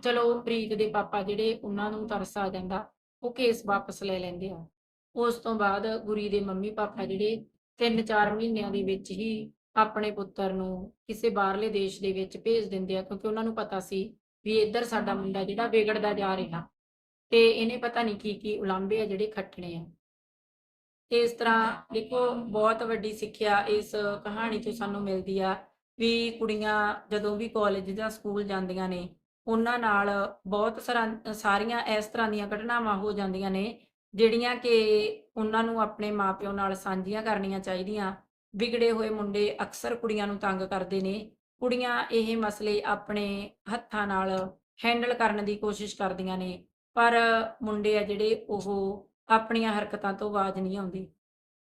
ਚਲੋ ਪ੍ਰੀਤ ਦੇ ਪਾਪਾ ਜਿਹੜੇ ਉਹਨਾਂ ਨੂੰ ਤਰਸ ਆ ਜਾਂਦਾ, ਉਹ ਕੇਸ ਵਾਪਸ ਲੈ ਲੈਂਦੇ ਆ। ਉਸ ਤੋਂ ਬਾਅਦ ਗੁਰੀ ਦੇ ਮੰਮੀ ਪਾਪਾ ਜਿਹੜੇ 3-4 ਮਹੀਨਿਆਂ ਦੇ ਵਿੱਚ ਹੀ ਆਪਣੇ ਪੁੱਤਰ ਨੂੰ ਕਿਸੇ ਬਾਹਰਲੇ ਦੇਸ਼ ਦੇ ਵਿੱਚ ਭੇਜ ਦਿੰਦੇ ਆ, ਕਿਉਂਕਿ ਉਹਨਾਂ ਨੂੰ ਪਤਾ ਸੀ ਵੀ ਇੱਧਰ ਸਾਡਾ ਮੁੰਡਾ ਜਿਹੜਾ ਵਿਗੜਦਾ ਜਾ ਰਿਹਾ ਤੇ ਇਹਨੇ ਪਤਾ ਨਹੀਂ ਕੀ ਕੀ ਉਲਾਂਭੇ ਆ ਜਿਹੜੇ ਖੱਟਣੇ ਆ। ਤੇ ਇਸ ਤਰ੍ਹਾਂ ਦੇਖੋ, ਬਹੁਤ ਵੱਡੀ ਸਿੱਖਿਆ ਇਸ ਕਹਾਣੀ ਤੋਂ ਸਾਨੂੰ ਮਿਲਦੀ ਆ ਵੀ ਕੁੜੀਆਂ ਜਦੋਂ ਵੀ ਕਾਲਜ ਜਾਂ ਸਕੂਲ ਜਾਂਦੀਆਂ ਨੇ, ਉਹਨਾਂ ਨਾਲ ਬਹੁਤ ਸਾਰਾ ਸਾਰੀਆਂ ਇਸ ਤਰ੍ਹਾਂ ਦੀਆਂ ਘਟਨਾਵਾਂ ਹੋ ਜਾਂਦੀਆਂ ਨੇ ਜਿਹੜੀਆਂ ਕਿ ਉਹਨਾਂ ਨੂੰ ਆਪਣੇ ਮਾਪਿਓ ਨਾਲ ਸਾਂਝੀਆਂ ਕਰਨੀਆਂ ਚਾਹੀਦੀਆਂ। ਵਿਗੜੇ ਹੋਏ ਮੁੰਡੇ ਅਕਸਰ ਕੁੜੀਆਂ ਨੂੰ ਤੰਗ ਕਰਦੇ ਨੇ ਕੁੜੀਆਂ ਇਹ ਮਸਲੇ ਆਪਣੇ ਹੱਥਾਂ ਨਾਲ ਹੈਂਡਲ ਕਰਨ ਦੀ ਕੋਸ਼ਿਸ਼ ਕਰਦੀਆਂ ਨੇ, ਪਰ ਮੁੰਡੇ ਆ ਜਿਹੜੇ ਉਹ ਆਪਣੀਆਂ ਹਰਕਤਾਂ ਤੋਂ ਆਵਾਜ਼ ਨਹੀਂ ਆਉਂਦੀ।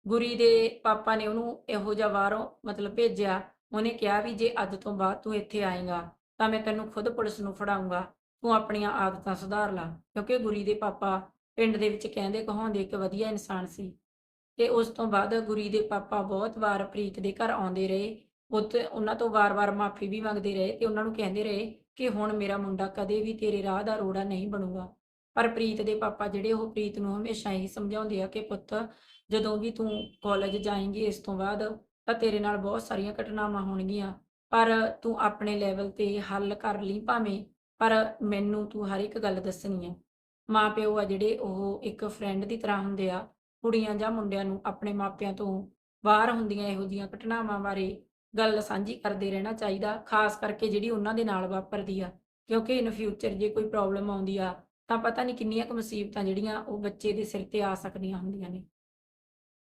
ਗੁਰੀ ਦੇ ਪਾਪਾ ਨੇ ਉਹਨੂੰ ਇਹੋ ਜਿਹਾ ਬਾਹਰੋਂ ਮਤਲਬ ਭੇਜਿਆ, ਉਹਨੇ ਕਿਹਾ ਵੀ ਜੇ ਅੱਜ ਤੋਂ ਬਾਅਦ ਤੂੰ ਇੱਥੇ ਆਏਗਾ, ਤਾਂ ਮੈਂ ਤੈਨੂੰ ਖੁਦ ਪੁਲਿਸ ਨੂੰ ਫੜਾਉਂਗਾ ਤੂੰ ਆਪਣੀਆਂ ਆਦਤਾਂ ਸੁਧਾਰ ਲਾ। ਕਿਉਂਕਿ ਗੁਰੀ ਦੇ ਪਾਪਾ ਪਿੰਡ ਦੇ ਵਿੱਚ ਕਹਿੰਦੇ ਕਹਾਉਂਦੇ ਇੱਕ ਵਧੀਆ ਇਨਸਾਨ ਸੀ। ਤੇ ਉਸ ਤੋਂ ਬਾਅਦ ਗੁਰੀ ਦੇ ਪਾਪਾ ਬਹੁਤ ਵਾਰ ਪ੍ਰੀਤ ਦੇ ਘਰ ਆਉਂਦੇ ਰਹੇ ਉੱਥੇ ਉਹਨਾਂ ਤੋਂ ਵਾਰ-ਵਾਰ ਮਾਫੀ ਵੀ ਮੰਗਦੇ ਰਹੇ ਤੇ ਉਹਨਾਂ ਨੂੰ ਕਹਿੰਦੇ ਰਹੇ ਕਿ ਹੁਣ ਮੇਰਾ ਮੁੰਡਾ ਕਦੇ ਵੀ ਤੇਰੇ ਰਾਹ ਦਾ ਰੋੜਾ ਨਹੀਂ ਬਣੂਗਾ। ਪਰ ਪ੍ਰੀਤ ਦੇ ਪਾਪਾ ਜਿਹੜੇ ਉਹ ਪ੍ਰੀਤ ਨੂੰ ਹਮੇਸ਼ਾ ਹੀ ਸਮਝਾਉਂਦੇ ਆ ਕਿ ਪੁੱਤ, ਜਦੋਂ ਵੀ ਤੂੰ ਕਾਲਜ ਜਾਏਂਗੀ ਇਸ ਤੋਂ ਬਾਅਦ ਤਾਂ ਤੇਰੇ ਨਾਲ ਬਹੁਤ ਸਾਰੀਆਂ ਘਟਨਾਵਾਂ ਹੋਣਗੀਆਂ। ਪਰ ਤੂੰ ਆਪਣੇ ਲੈਵਲ ਤੇ ਹੱਲ ਕਰ ਲਈ ਭਾਵੇਂ, ਪਰ ਮੈਨੂੰ ਤੂੰ ਹਰ ਇੱਕ ਗੱਲ ਦੱਸਣੀ ਹੈ ਮਾਂ ਪਿਓ ਆ ਜਿਹੜੇ ਉਹ ਇੱਕ ਫਰੈਂਡ ਦੀ ਤਰ੍ਹਾਂ ਹੁੰਦੇ ਆ, ਕੁੜੀਆਂ ਜਾਂ ਮੁੰਡਿਆਂ ਨੂੰ ਆਪਣੇ ਮਾਪਿਆਂ ਤੋਂ ਬਾਹਰ ਹੁੰਦੀਆਂ ਇਹੋ ਜਿਹੀਆਂ ਘਟਨਾਵਾਂ ਬਾਰੇ ਗੱਲ ਸਾਂਝੀ ਕਰਦੇ ਰਹਿਣਾ ਚਾਹੀਦਾ, ਖਾਸ ਕਰਕੇ ਜਿਹੜੀ ਉਹਨਾਂ ਦੇ ਨਾਲ ਵਾਪਰਦੀ ਆ। ਕਿਉਂਕਿ ਇਨ ਫਿਊਚਰ ਜੇ ਕੋਈ ਪ੍ਰੋਬਲਮ ਆਉਂਦੀ ਆ, ਤਾਂ ਪਤਾ ਨਹੀਂ ਕਿੰਨੀਆਂ ਕੁ ਮੁਸੀਬਤਾਂ ਜਿਹੜੀਆਂ ਉਹ ਬੱਚੇ ਦੇ ਸਿਰ ਤੇ ਆ ਸਕਦੀਆਂ ਹੁੰਦੀਆਂ ਨੇ।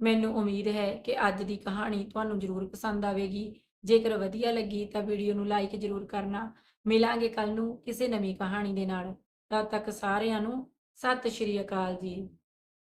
ਮੈਨੂੰ ਉਮੀਦ ਹੈ ਕਿ ਅੱਜ ਦੀ ਕਹਾਣੀ ਤੁਹਾਨੂੰ ਜ਼ਰੂਰ ਪਸੰਦ ਆਵੇਗੀ। ਜੇਕਰ ਵਧੀਆ ਲੱਗੀ ਤਾਂ ਵੀਡੀਓ ਨੂੰ ਲਾਈਕ ਜ਼ਰੂਰ ਕਰਨਾ। ਮਿਲਾਂਗੇ ਕੱਲ ਨੂੰ ਕਿਸੇ ਨਵੀਂ ਕਹਾਣੀ ਦੇ ਨਾਲ। ਤਦ ਤੱਕ ਸਾਰਿਆਂ ਨੂੰ ਸਤਿ ਸ਼੍ਰੀ ਅਕਾਲ ਜੀ।